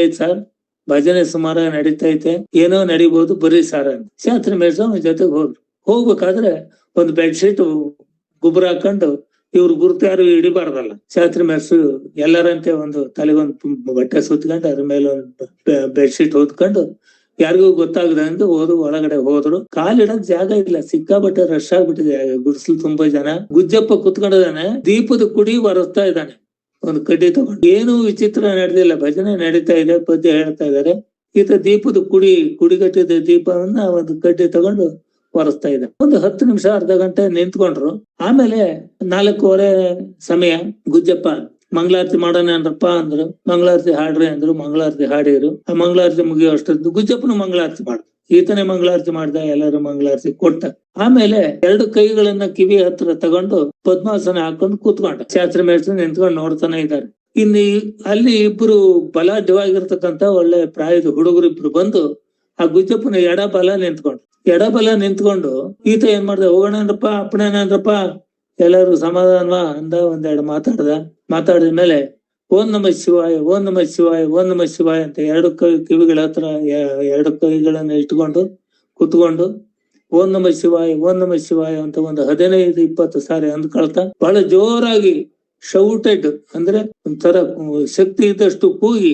S1: ಐತ್ ಸರ್. ಭಜನೆ ಸುಮಾರ ನಡೀತಾ ಐತೆ ಏನೋ ನಡಿಬಹುದು ಬರ್ರಿ ಸರ್ ಅಂತ. ಶಾಸ್ತ್ರಿ ಅವನ ಜೊತೆಗೆ ಹೋದ್ರು. ಹೋಗ್ಬೇಕಾದ್ರೆ ಒಂದು ಬೆಡ್ಶೀಟ್ ಗೊಬ್ಬರ ಹಾಕೊಂಡು ಇವ್ರ ಗುರುತು ಯಾರು ಹಿಡಿಬಾರ್ದಲ್ಲ. ಶಾಸ್ತ್ರಿ ಮೇಷ್ಟ್ರು ಎಲ್ಲರಂತೆ ಒಂದು ತಲೆಗೊಂದು ಬಟ್ಟೆ ಸುತ್ಕೊಂಡು ಅದ್ರ ಮೇಲೆ ಒಂದು ಬೆಡ್ಶೀಟ್ ಹೊದ್ಕೊಂಡು ಯಾರಿಗೂ ಗೊತ್ತಾಗದಂಗೆ ಹೋದ್ರು, ಒಳಗಡೆ ಹೋದ್ರು. ಕಾಲಿಡಕ್ ಜಾಗ ಇಲ್ಲ. ಸಿಕ್ಕಾಬಟ್ಟೆ ರಶ್ ಆಗ್ಬಿಟ್ಟಿದೆ. ಗುಡ್ಸಲ್ ತುಂಬಾ ಜನ. ಗುಜ್ಜಪ್ಪ ಕುತ್ಕೊಂಡಿದಾನೆ ದೀಪದ ಕುಡಿ ಬರಸ್ತಾ ಇದ್ದಾನೆ. ಒಂದು ಕಡ್ಡಿ ತಗೊಂಡು. ಏನು ವಿಚಿತ್ರ ನಡೆದಿಲ್ಲ. ಭಜನೆ ನಡೀತಾ ಇದೆ. ಪದ್ಯ ಹೇಳ್ತಾ ಇದಾರೆ ಈತ ದೀಪದ ಕುಡಿ, ಕುಡಿಗಟ್ಟಿದ ದೀಪವನ್ನ ಒಂದು ಕಡ್ಡಿ ತಗೊಂಡು ಒರೆಸ್ತಾ ಇದ್ದ ಒಂದು ಹತ್ತು ನಿಮಿಷ, ಅರ್ಧ ಗಂಟೆ ನಿಂತ್ಕೊಂಡ್ರು. ಆಮೇಲೆ ನಾಲ್ಕೂವರೆ ಸಮಯ ಗುಜ್ಜಪ್ಪ ಮಂಗಳಾರತಿ ಮಾಡೋಣ ಅಂದ್ರಪ್ಪ ಅಂದ್ರು, ಮಂಗಳಾರತಿ ಹಾಡ್ರಿ ಅಂದ್ರು, ಮಂಗಳಾರತಿ ಹಾಡಿರು ಆ ಮಂಗಳಾರತಿ ಮುಗಿಯೋ ಅಷ್ಟೊತ್ತು ಗುಜ್ಜಪ್ಪನು ಮಂಗಳಾರತಿ ಮಾಡ ಈತನೇ ಮಂಗಳಾರತಿ ಮಾಡ್ದ, ಎಲ್ಲರೂ ಮಂಗಳಾರತಿ ಕೊಟ್ಟ. ಆಮೇಲೆ ಎರಡು ಕೈಗಳನ್ನ ಕಿವಿ ಹತ್ರ ತಗೊಂಡು ಪದ್ಮಾಸನ ಹಾಕೊಂಡು ಕೂತ್ಕೊಂಡ. ಶಾಸ್ತ್ರ ಮೇಸ್ತ್ರ ನಿಂತ್ಕೊಂಡು ನೋಡ್ತಾನೆ ಇದ್ದಾರೆ. ಇನ್ನು ಅಲ್ಲಿ ಇಬ್ರು ಬಲಾಢ್ಯವಾಗಿರ್ತಕ್ಕಂತ ಒಳ್ಳೆ ಪ್ರಾಯದ ಹುಡುಗರು ಇಬ್ರು ಬಂದು ಆ ಗುಜ್ಜಪ್ಪನ ಎಡ ಬಲ ನಿಂತ್ಕೊಂಡು ಎಡಬಲ ನಿಂತ್ಕೊಂಡು ಈತ ಏನ್ ಅಂದ್ರಪ್ಪ ಅಪ್ಪಣ ಅಪ್ಪಣೇನಂದ್ರಪ್ಪ ಎಲ್ಲರೂ ಸಮಾಧಾನವಾ ಅಂದ ಒಂದೆರಡು ಮಾತಾಡ್ದ. ಮಾತಾಡಿದ ಮೇಲೆ, ಓಂ ನಮ ಶಿವಾಯ, ಓಂ ನಮ ಶಿವಾಯ, ಓಂ ನಮ ಶಿವಾಯ ಅಂತ ಎರಡು ಕೈ ಕಿವಿಗಳ ಹತ್ರ ಎರಡು ಕೈಗಳನ್ನ ಇಟ್ಕೊಂಡು ಕುತ್ಕೊಂಡು, ಓಂ ನಮ ಶಿವಾಯ, ಓಂ ನಮ ಶಿವಾಯ ಅಂತ ಒಂದು ಹದಿನೈದು, ಇಪ್ಪತ್ತು ಸಾರಿ ಅಂದ್ಕೊಳ್ತಾ ಬಹಳ ಜೋರಾಗಿ ಶೌಟೆಡ್ ಅಂದ್ರೆ ಒಂಥರ ಶಕ್ತಿ ಇದ್ದಷ್ಟು ಕೂಗಿ,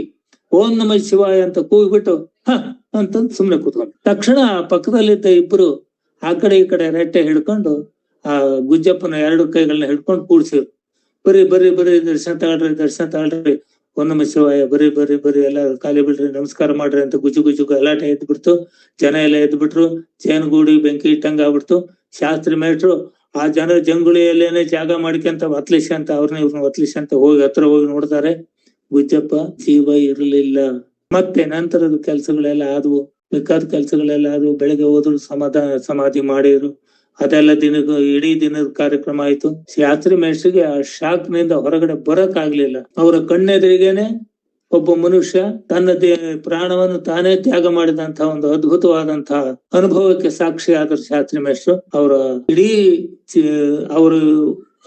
S1: ಓಂ ನಮ ಶಿವಾಯ ಅಂತ ಕೂಗಿಬಿಟ್ಟು, ಹ, ಅಂತಂದ್ ಸುಮ್ನೆ ಕೂತ್ಕೊಂಡು ತಕ್ಷಣ ಪಕ್ಕದಲ್ಲಿದ್ದ ಇಬ್ರು ಆ ಕಡೆ ಈ ಕಡೆ ರೆಟ್ಟೆ ಹಿಡ್ಕೊಂಡು ಆ, ಗುಜ್ಜಪ್ಪನ ಎರಡು ಕೈಗಳನ್ನ ಹಿಡ್ಕೊಂಡು ಕೂಡ್ಸಿದ್ರು. ಬರೀ ಬರ್ರಿ ಬರ್ರಿ ದರ್ಶನ ತಗೊಳ್ರಿ ದರ್ಶನ ತಗೊಳ್ರಿ. ಒಂದೊಮ್ಮೆ ಶಿವಾಯ ಬರ್ರಿ ಬರ್ರಿ ಬರ್ರಿ ಎಲ್ಲ ಖಾಲಿ ಬಿಡ್ರಿ, ನಮಸ್ಕಾರ ಮಾಡ್ರಿ ಅಂತ ಗುಜು ಗುಜು ಗಲಾಟೆ ಎದ್ದು ಬಿಡ್ತು ಜನ ಎಲ್ಲ ಎದ್ದು ಬಿಟ್ರು ಜೇನುಗೂಡಿ ಬೆಂಕಿ ಇಟ್ಟಂಗ ಆಗ್ಬಿಡ್ತು. ಶಾಸ್ತ್ರಿ ಮೇಟ್ರು ಆ ಜನ ಜಂಗುಳಿಯಲ್ಲೇನೆ ಜಾಗ ಮಾಡ್ಕೊಂತ ಅಂತ ಅವ್ರನ್ನ ಇವ್ರನ್ನ ಒತ್ಲಿಸಿ ಅಂತ ಹೋಗಿ ಹತ್ರ ಹೋಗಿ ನೋಡ್ತಾರೆ. ಗುಜ್ಜಪ್ಪ, ಜೀವ ಇರಲಿಲ್ಲ. ಮತ್ತೆ ನಂತರದ ಕೆಲಸಗಳೆಲ್ಲ ಆದವು. ಬೇಕಾದ ಕೆಲಸಗಳೆಲ್ಲ ಆದವು. ಬೆಳಗ್ಗೆ ಹೋದ್ರು ಸಮಾಧಾನ, ಸಮಾಧಿ ಮಾಡಿದ್ರು. ಅದೆಲ್ಲ ದಿನ ಇಡೀ ದಿನದ ಕಾರ್ಯಕ್ರಮ ಆಯ್ತು. ಶಾಸ್ತ್ರಿ ಮೇಷ್ಟ್ರಿಗೆ ಆ ಶಾಕ್ನಿಂದ ಹೊರಗಡೆ ಬರಕ್ ಆಗ್ಲಿಲ್ಲ ಅವರ ಕಣ್ಣೆದುರಿಗೇನೆ ಒಬ್ಬ ಮನುಷ್ಯ ತನ್ನ ಪ್ರಾಣವನ್ನು ತಾನೇ ತ್ಯಾಗ ಮಾಡಿದಂತಹ ಒಂದು ಅದ್ಭುತವಾದಂತಹ ಅನುಭವಕ್ಕೆ ಸಾಕ್ಷಿ ಆದ್ರು ಶಾಸ್ತ್ರಿ ಮೇಷ್ಟ್ರು. ಅವರ ಇಡೀ ಅವರ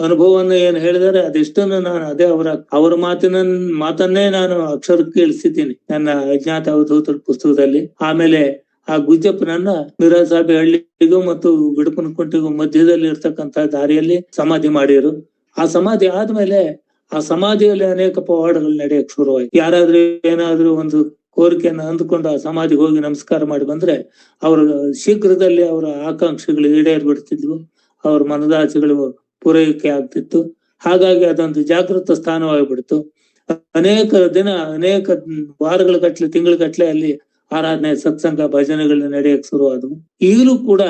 S1: ಅನುಭವವನ್ನು ಏನ್ ಹೇಳಿದಾರೆ ಅದಿಷ್ಟನ್ನು ನಾನು ಅದೇ ಅವರ ಅವರ ಮಾತಿನ ಮಾತನ್ನೇ ನಾನು ಅಕ್ಷರಕ್ಕೆ ಕೇಳಿಸಿದ್ದೀನಿ ನನ್ನ ಅಜ್ಞಾತ ಅವಧೂತರ ಪುಸ್ತಕದಲ್ಲಿ. ಆಮೇಲೆ ಆ ಗುಜ್ಜಪ್ಪನನ್ನ ಮಿರಾಸಾಬೆ ಹಳ್ಳಿಗೂ ಮತ್ತು ಬಿಡುಪನಕುಂಟಿಗೂ ಮಧ್ಯದಲ್ಲಿ ಇರ್ತಕ್ಕಂತ ದಾರಿಯಲ್ಲಿ ಸಮಾಧಿ ಮಾಡಿರು. ಆ ಸಮಾಧಿ ಆದ್ಮೇಲೆ ಆ ಸಮಾಧಿಯಲ್ಲಿ ಅನೇಕ ಪವಾಡಗಳು ನಡೆಯಕ್ ಶುರುವಾಯ್ತು. ಯಾರಾದ್ರೂ ಏನಾದ್ರೂ ಒಂದು ಕೋರಿಕೆಯನ್ನ ಅಂದ್ಕೊಂಡು ಆ ಸಮಾಧಿಗೆ ಹೋಗಿ ನಮಸ್ಕಾರ ಮಾಡಿ ಬಂದ್ರೆ ಅವ್ರ ಶೀಘ್ರದಲ್ಲಿ ಅವರ ಆಕಾಂಕ್ಷೆಗಳು ಈಡೇರ್ ಬಿಡ್ತಿದ್ವು ಅವ್ರ ಮನದಾಸೆಗಳು ಪೂರೈಕೆ ಆಗ್ತಿತ್ತು. ಹಾಗಾಗಿ ಅದೊಂದು ಜಾಗೃತ ಸ್ಥಾನವಾಗಿಬಿಡ್ತು. ಅನೇಕ ದಿನ, ಅನೇಕ ವಾರಗಳ ಗಟ್ಲೆ, ತಿಂಗಳ ಗಟ್ಲೆ ಅಲ್ಲಿ ಆರಾಧನೆ, ಸತ್ಸಂಗ, ಭಜನೆಗಳು ನಡೆಯಕ್ ಶುರುವಾದವು. ಈಗಲೂ ಕೂಡ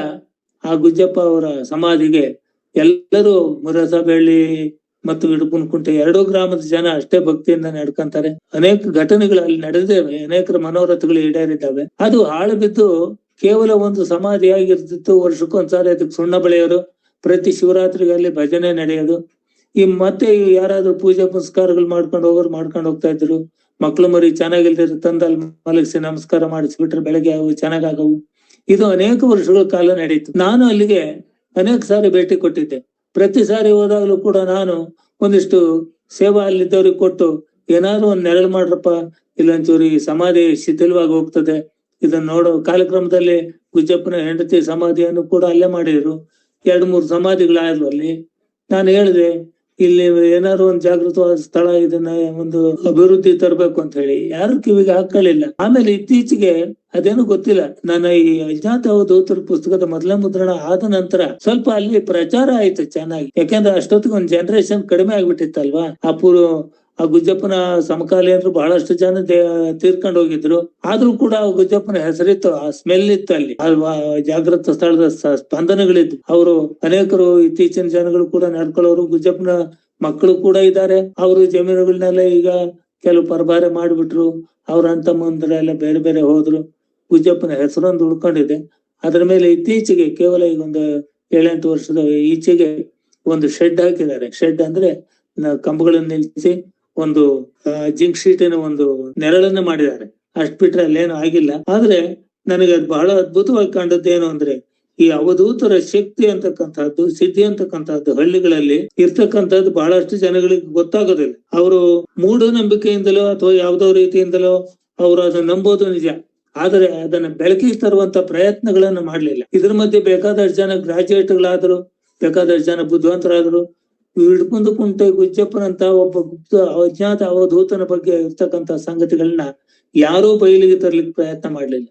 S1: ಆ ಗುಜ್ಜಪ್ಪ ಅವರ ಸಮಾಧಿಗೆ ಎಲ್ಲರೂ ಮುರಸಬೆಳ್ಳಿ ಮತ್ತು ಇಡುಪುನ್ಕುಂಟೆ ಎರಡೂ ಗ್ರಾಮದ ಜನ ಅಷ್ಟೇ ಭಕ್ತಿಯಿಂದ ನಡ್ಕೊಂತಾರೆ. ಅನೇಕ ಘಟನೆಗಳು ಅಲ್ಲಿ ನಡೆದಿವೆ ಅನೇಕರ ಮನೋರಥಗಳು ಈಡೇರಿದ್ದಾವೆ. ಅದು ಹಾಳು ಬಿದ್ದು ಕೇವಲ ಒಂದು ಸಮಾಧಿಯಾಗಿರ್ತಿತ್ತು. ವರ್ಷಕ್ಕೊಂದ್ಸಾರಿ ಅದಕ್ಕೆ ಸುಣ್ಣ ಬೆಳೆಯೋದು, ಪ್ರತಿ ಶಿವರಾತ್ರಿಗೆ ಅಲ್ಲಿ ಭಜನೆ ನಡೆಯೋದು. ಈ ಮತ್ತೆ ಯಾರಾದ್ರೂ ಪೂಜೆ ಪುನಸ್ಕಾರಗಳು ಮಾಡ್ಕೊಂಡು ಹೋಗೋರು ಮಾಡ್ಕೊಂಡು ಹೋಗ್ತಾ ಇದ್ರು. ಮಕ್ಳು ಮರಿ ಚೆನ್ನಾಗಿಲ್ದಿರ ತಂದು ಅಲ್ಲಿ ಮಲಗಿಸಿ ನಮಸ್ಕಾರ ಮಾಡಿಸ್ಬಿಟ್ರೆ ಬೆಳಗ್ಗೆ ಅವು ಚೆನ್ನಾಗಾಗವು. ಇದು ಅನೇಕ ವರ್ಷಗಳ ಕಾಲ ನಡೆಯಿತು. ನಾನು ಅಲ್ಲಿಗೆ ಅನೇಕ ಸಾರಿ ಭೇಟಿ ಕೊಟ್ಟಿದ್ದೆ. ಪ್ರತಿ ಸಾರಿ ಹೋದಾಗಲೂ ಕೂಡ ನಾನು ಒಂದಿಷ್ಟು ಸೇವಾ ಅಲ್ಲಿದ್ದವ್ರಿಗೆ ಕೊಟ್ಟು, ಏನಾದ್ರು ಒಂದ್ ನೆರಳು ಮಾಡ್ರಪ್ಪ, ಇಲ್ಲೊಂಚೂರು ಈ ಸಮಾಧಿ ಶಿಥಿಲವಾಗಿ ಹೋಗ್ತದೆ. ಇದನ್ನ ನೋಡೋ ಕಾರ್ಯಕ್ರಮದಲ್ಲಿ ಗುಜ್ಜಪ್ಪನ ಹೆಂಡತಿ ಸಮಾಧಿಯನ್ನು ಕೂಡ ಅಲ್ಲೇ ಮಾಡಿದ್ರು. ಎರಡ್ ಮೂರು ಸಮಾಧಿಗಳಾದ್ರು ಅಲ್ಲಿ. ನಾನು ಹೇಳಿದೆ ಇಲ್ಲಿ ಏನಾದ್ರು ಒಂದು ಜಾಗೃತವಾದ ಸ್ಥಳ ಇದನ್ನ ಒಂದು ಅಭಿವೃದ್ಧಿ ತರಬೇಕು ಅಂತ ಹೇಳಿ ಯಾರು ಕಿವಿಗೆ ಹಾಕೊಳ್ಳಿಲ್ಲ ಆಮೇಲೆ ಇತ್ತೀಚೆಗೆ ಅದೇನು ಗೊತ್ತಿಲ್ಲ. ನನ್ನ ಈ ಅಜ್ಞಾತ ಅವಧೂತರ ಪುಸ್ತಕದ ಮೊದಲ ಮುದ್ರಣ ಆದ ನಂತರ ಸ್ವಲ್ಪ ಅಲ್ಲಿ ಪ್ರಚಾರ ಆಯ್ತು ಚೆನ್ನಾಗಿ. ಯಾಕೆಂದ್ರೆ ಅಷ್ಟೊತ್ತಿಗೆ ಒಂದ್ ಜನರೇಷನ್ ಕಡಿಮೆ ಆಗ್ಬಿಟ್ಟಿತ್ತಲ್ವಾ? ಆ ಆ ಗುಜ್ಜಪ್ಪನ ಸಮಕಾಲೀನರು ಬಹಳಷ್ಟು ಜನ ತೀರ್ಕೊಂಡು ಹೋಗಿದ್ರು. ಆದ್ರೂ ಕೂಡ ಗುಜ್ಜಪ್ಪನ ಹೆಸರಿತ್ತು, ಆ ಸ್ಮೆಲ್ ಇತ್ತು ಅಲ್ಲಿ. ಜಾಗೃತ ಸ್ಥಳದ ಸ- ಸ್ಪಂದನಗಳಿದ್ದು ಅವರು ಅನೇಕರು ಇತ್ತೀಚಿನ ಜನಗಳು ಕೂಡ ನಡ್ಕೊಳ್ಳೋರು, ಗುಜ್ಜಪ್ಪನ ಮಕ್ಕಳು ಕೂಡ ಇದ್ದಾರೆ. ಅವರು ಜಮೀನುಗಳನ್ನೆಲ್ಲ ಈಗ ಕೆಲವು ಪರಭಾರೆ ಮಾಡಿಬಿಟ್ರು. ಅವ್ರ ಅಂತ ಮುಂದರೆಲ್ಲ ಬೇರೆ ಬೇರೆ ಹೋದ್ರು. ಗುಜ್ಜಪ್ಪನ ಹೆಸರೊಂದು ಉಳ್ಕೊಂಡಿದೆ. ಅದ್ರ ಮೇಲೆ ಇತ್ತೀಚೆಗೆ ಕೇವಲ ಈಗ ಒಂದು ಏಳೆಂಟು ವರ್ಷದ ಈಚೆಗೆ ಒಂದು ಶೆಡ್ ಹಾಕಿದ್ದಾರೆ. ಶೆಡ್ ಅಂದ್ರೆ ಕಂಬಗಳನ್ನು ನಿಲ್ಲಿಸಿ ಒಂದು ಜಿಂಕ್ ಶೀಟಿನ ಒಂದು ನೆರಳನ್ನ ಮಾಡಿದ್ದಾರೆ. ಅಷ್ಟ್ ಬಿಟ್ರೆ ಅಲ್ಲೇನು ಆಗಿಲ್ಲ. ಆದ್ರೆ ನನಗೆ ಅದು ಬಹಳ ಅದ್ಭುತವಾಗಿ ಕಂಡದ್ದು ಏನು ಅಂದ್ರೆ, ಈ ಅವಧೂತರ ಶಕ್ತಿ ಅಂತಕ್ಕಂಥದ್ದು, ಸಿದ್ಧಿ ಅಂತಕ್ಕಂಥದ್ದು ಹಳ್ಳಿಗಳಲ್ಲಿ ಇರ್ತಕ್ಕಂಥದ್ದು ಬಹಳಷ್ಟು ಜನಗಳಿಗೆ ಗೊತ್ತಾಗೋದಿಲ್ಲ. ಅವರು ಮೂಢನಂಬಿಕೆಯಿಂದಲೋ ಅಥವಾ ಯಾವ್ದೋ ರೀತಿಯಿಂದಲೋ ಅವರು ಅದನ್ನ ನಂಬೋದು ನಿಜ. ಆದ್ರೆ ಅದನ್ನ ಬೆಳಕಿಗೆ ತರುವಂತ ಪ್ರಯತ್ನಗಳನ್ನ ಮಾಡ್ಲಿಲ್ಲ. ಇದ್ರ ಮಧ್ಯೆ ಬೇಕಾದಷ್ಟು ಜನ ಗ್ರಾಜುಯೇಟ್ಗಳಾದ್ರು ಬೇಕಾದಷ್ಟು ಜನ ಬುದ್ಧಿವಂತರಾದ್ರು ಹಿಡ್ಕೊಂಡು ಕುಂಟ ಗುಜ್ಜಪ್ಪನಂತ ಒಬ್ಬ ಗುಪ್ತ, ಅಜ್ಞಾತ ಅವಧೂತನ ಬಗ್ಗೆ ಇರ್ತಕ್ಕಂತ ಸಂಗತಿಗಳನ್ನ ಯಾರೂ ಬಯಲಿಗೆ ತರ್ಲಿಕ್ಕೆ ಪ್ರಯತ್ನ ಮಾಡ್ಲಿಲ್ಲ.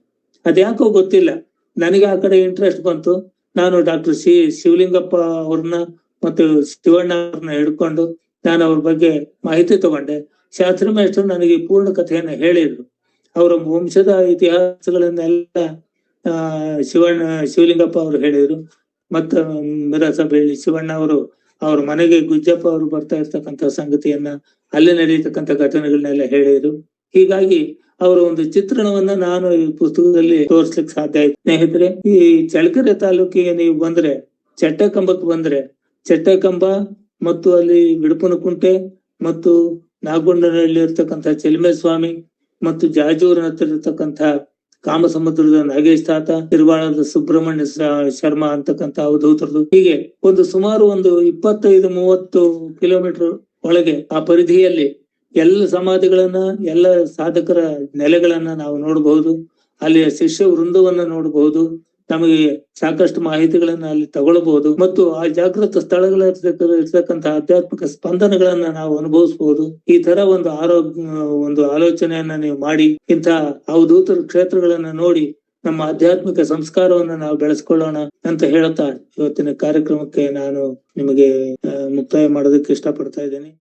S1: ಅದ್ಯಾಕೋ ಗೊತ್ತಿಲ್ಲ. ನನಗೆ ಆ ಕಡೆ ಇಂಟ್ರೆಸ್ಟ್ ಬಂತು. ನಾನು ಡಾಕ್ಟರ್ ಸಿ, ಶಿವಲಿಂಗಪ್ಪ ಅವ್ರನ್ನ ಮತ್ತು ಶಿವಣ್ಣ ಅವ್ರನ್ನ ಹಿಡ್ಕೊಂಡು ನಾನು ಅವ್ರ ಬಗ್ಗೆ ಮಾಹಿತಿ ತಗೊಂಡೆ. ಶಾಸ್ತ್ರ ಮೇಷ್ಟ್ರು ನನಗೆ ಪೂರ್ಣ ಕಥೆಯನ್ನ ಹೇಳಿದ್ರು. ಅವರ ವಂಶದ ಇತಿಹಾಸಗಳನ್ನೆಲ್ಲ, ಆ, ಶಿವಣ್ಣ, ಶಿವಲಿಂಗಪ್ಪ ಅವರು ಹೇಳಿದ್ರು. ಮತ್ತ ಮಿರಸ ಬೆಳ್ಳಿ ಶಿವಣ್ಣ ಅವರು ಅವ್ರ ಮನೆಗೆ ಗುಜ್ಜಪ್ಪ ಅವರು ಬರ್ತಾ ಇರ್ತಕ್ಕಂಥ ಸಂಗತಿಯನ್ನ ಅಲ್ಲಿ ನಡೆಯತಕ್ಕಂತ ಘಟನೆಗಳನ್ನೆಲ್ಲ ಹೇಳಿದ್ರು. ಹೀಗಾಗಿ ಅವರ ಒಂದು ಚಿತ್ರಣವನ್ನ ನಾನು ಈ ಪುಸ್ತಕದಲ್ಲಿ ತೋರಿಸ್ಲಿಕ್ಕೆ ಸಾಧ್ಯ ಆಯ್ತು. ಸ್ನೇಹಿತರೆ, ಈ ಚಳ್ಳಕೆರೆ ತಾಲೂಕಿಗೆ ನೀವು ಬಂದ್ರೆ, ಚಟ್ಟಕಂಬಕ್ಕೆ ಬಂದ್ರೆ, ಚಟ್ಟಕಂಬ ಮತ್ತು ಅಲ್ಲಿ ಬಿಡಪನಕುಂಟೆ ಮತ್ತು ನಾಗೊಂಡನಹಳ್ಳಿ ಇರ್ತಕ್ಕಂಥ ಚೆಲ್ಮೆ ಸ್ವಾಮಿ ಮತ್ತು ಜಾಜೂರಿನ ಹತ್ರ ಇರ್ತಕ್ಕಂಥ ಕಾಮಸಮುದ್ರದ ನಾಗೇಶ್ ತಾತ ನಿರ್ವಾಣದ ಸುಬ್ರಹ್ಮಣ್ಯ ಶರ್ಮಾ ಅಂತಕ್ಕಂತ ಅವಧೂತರದು. ಹೀಗೆ ಒಂದು ಸುಮಾರು ಒಂದು ಇಪ್ಪತ್ತೈದು, ಮೂವತ್ತು ಕಿಲೋಮೀಟರ್ ಒಳಗೆ ಆ ಪರಿಧಿಯಲ್ಲಿ ಎಲ್ಲ ಸಮಾಧಿಗಳನ್ನ, ಎಲ್ಲ ಸಾಧಕರ ನೆಲೆಗಳನ್ನ ನಾವು ನೋಡಬಹುದು. ಅಲ್ಲಿಯ ಶಿಷ್ಯ ವೃಂದವನ್ನ ನೋಡಬಹುದು. ನಮಗೆ ಸಾಕಷ್ಟು ಮಾಹಿತಿಗಳನ್ನ ಅಲ್ಲಿ ತಗೊಳ್ಬಹುದು ಮತ್ತು ಆ ಜಾಗೃತ ಸ್ಥಳಗಳ ಇರ್ತಕ್ಕಂತಹ ಆಧ್ಯಾತ್ಮಿಕ ಸ್ಪಂದನಗಳನ್ನ ನಾವು ಅನುಭವಿಸಬಹುದು. ಈ ತರ ಒಂದು ಆರೋಗ್ಯ, ಒಂದು ಆಲೋಚನೆಯನ್ನ ನೀವು ಮಾಡಿ, ಇಂತಹ ಅವಧೂತರ ಕ್ಷೇತ್ರಗಳನ್ನ ನೋಡಿ ನಮ್ಮ ಆಧ್ಯಾತ್ಮಿಕ ಸಂಸ್ಕಾರವನ್ನ ನಾವು ಬೆಳೆಸ್ಕೊಳ್ಳೋಣ ಅಂತ ಹೇಳ್ತಾ ಇವತ್ತಿನ ಕಾರ್ಯಕ್ರಮಕ್ಕೆ ನಾನು ನಿಮಗೆ ಮುಕ್ತಾಯ ಮಾಡೋದಕ್ಕೆ ಇಷ್ಟಪಡ್ತಾ ಇದ್ದೇನೆ.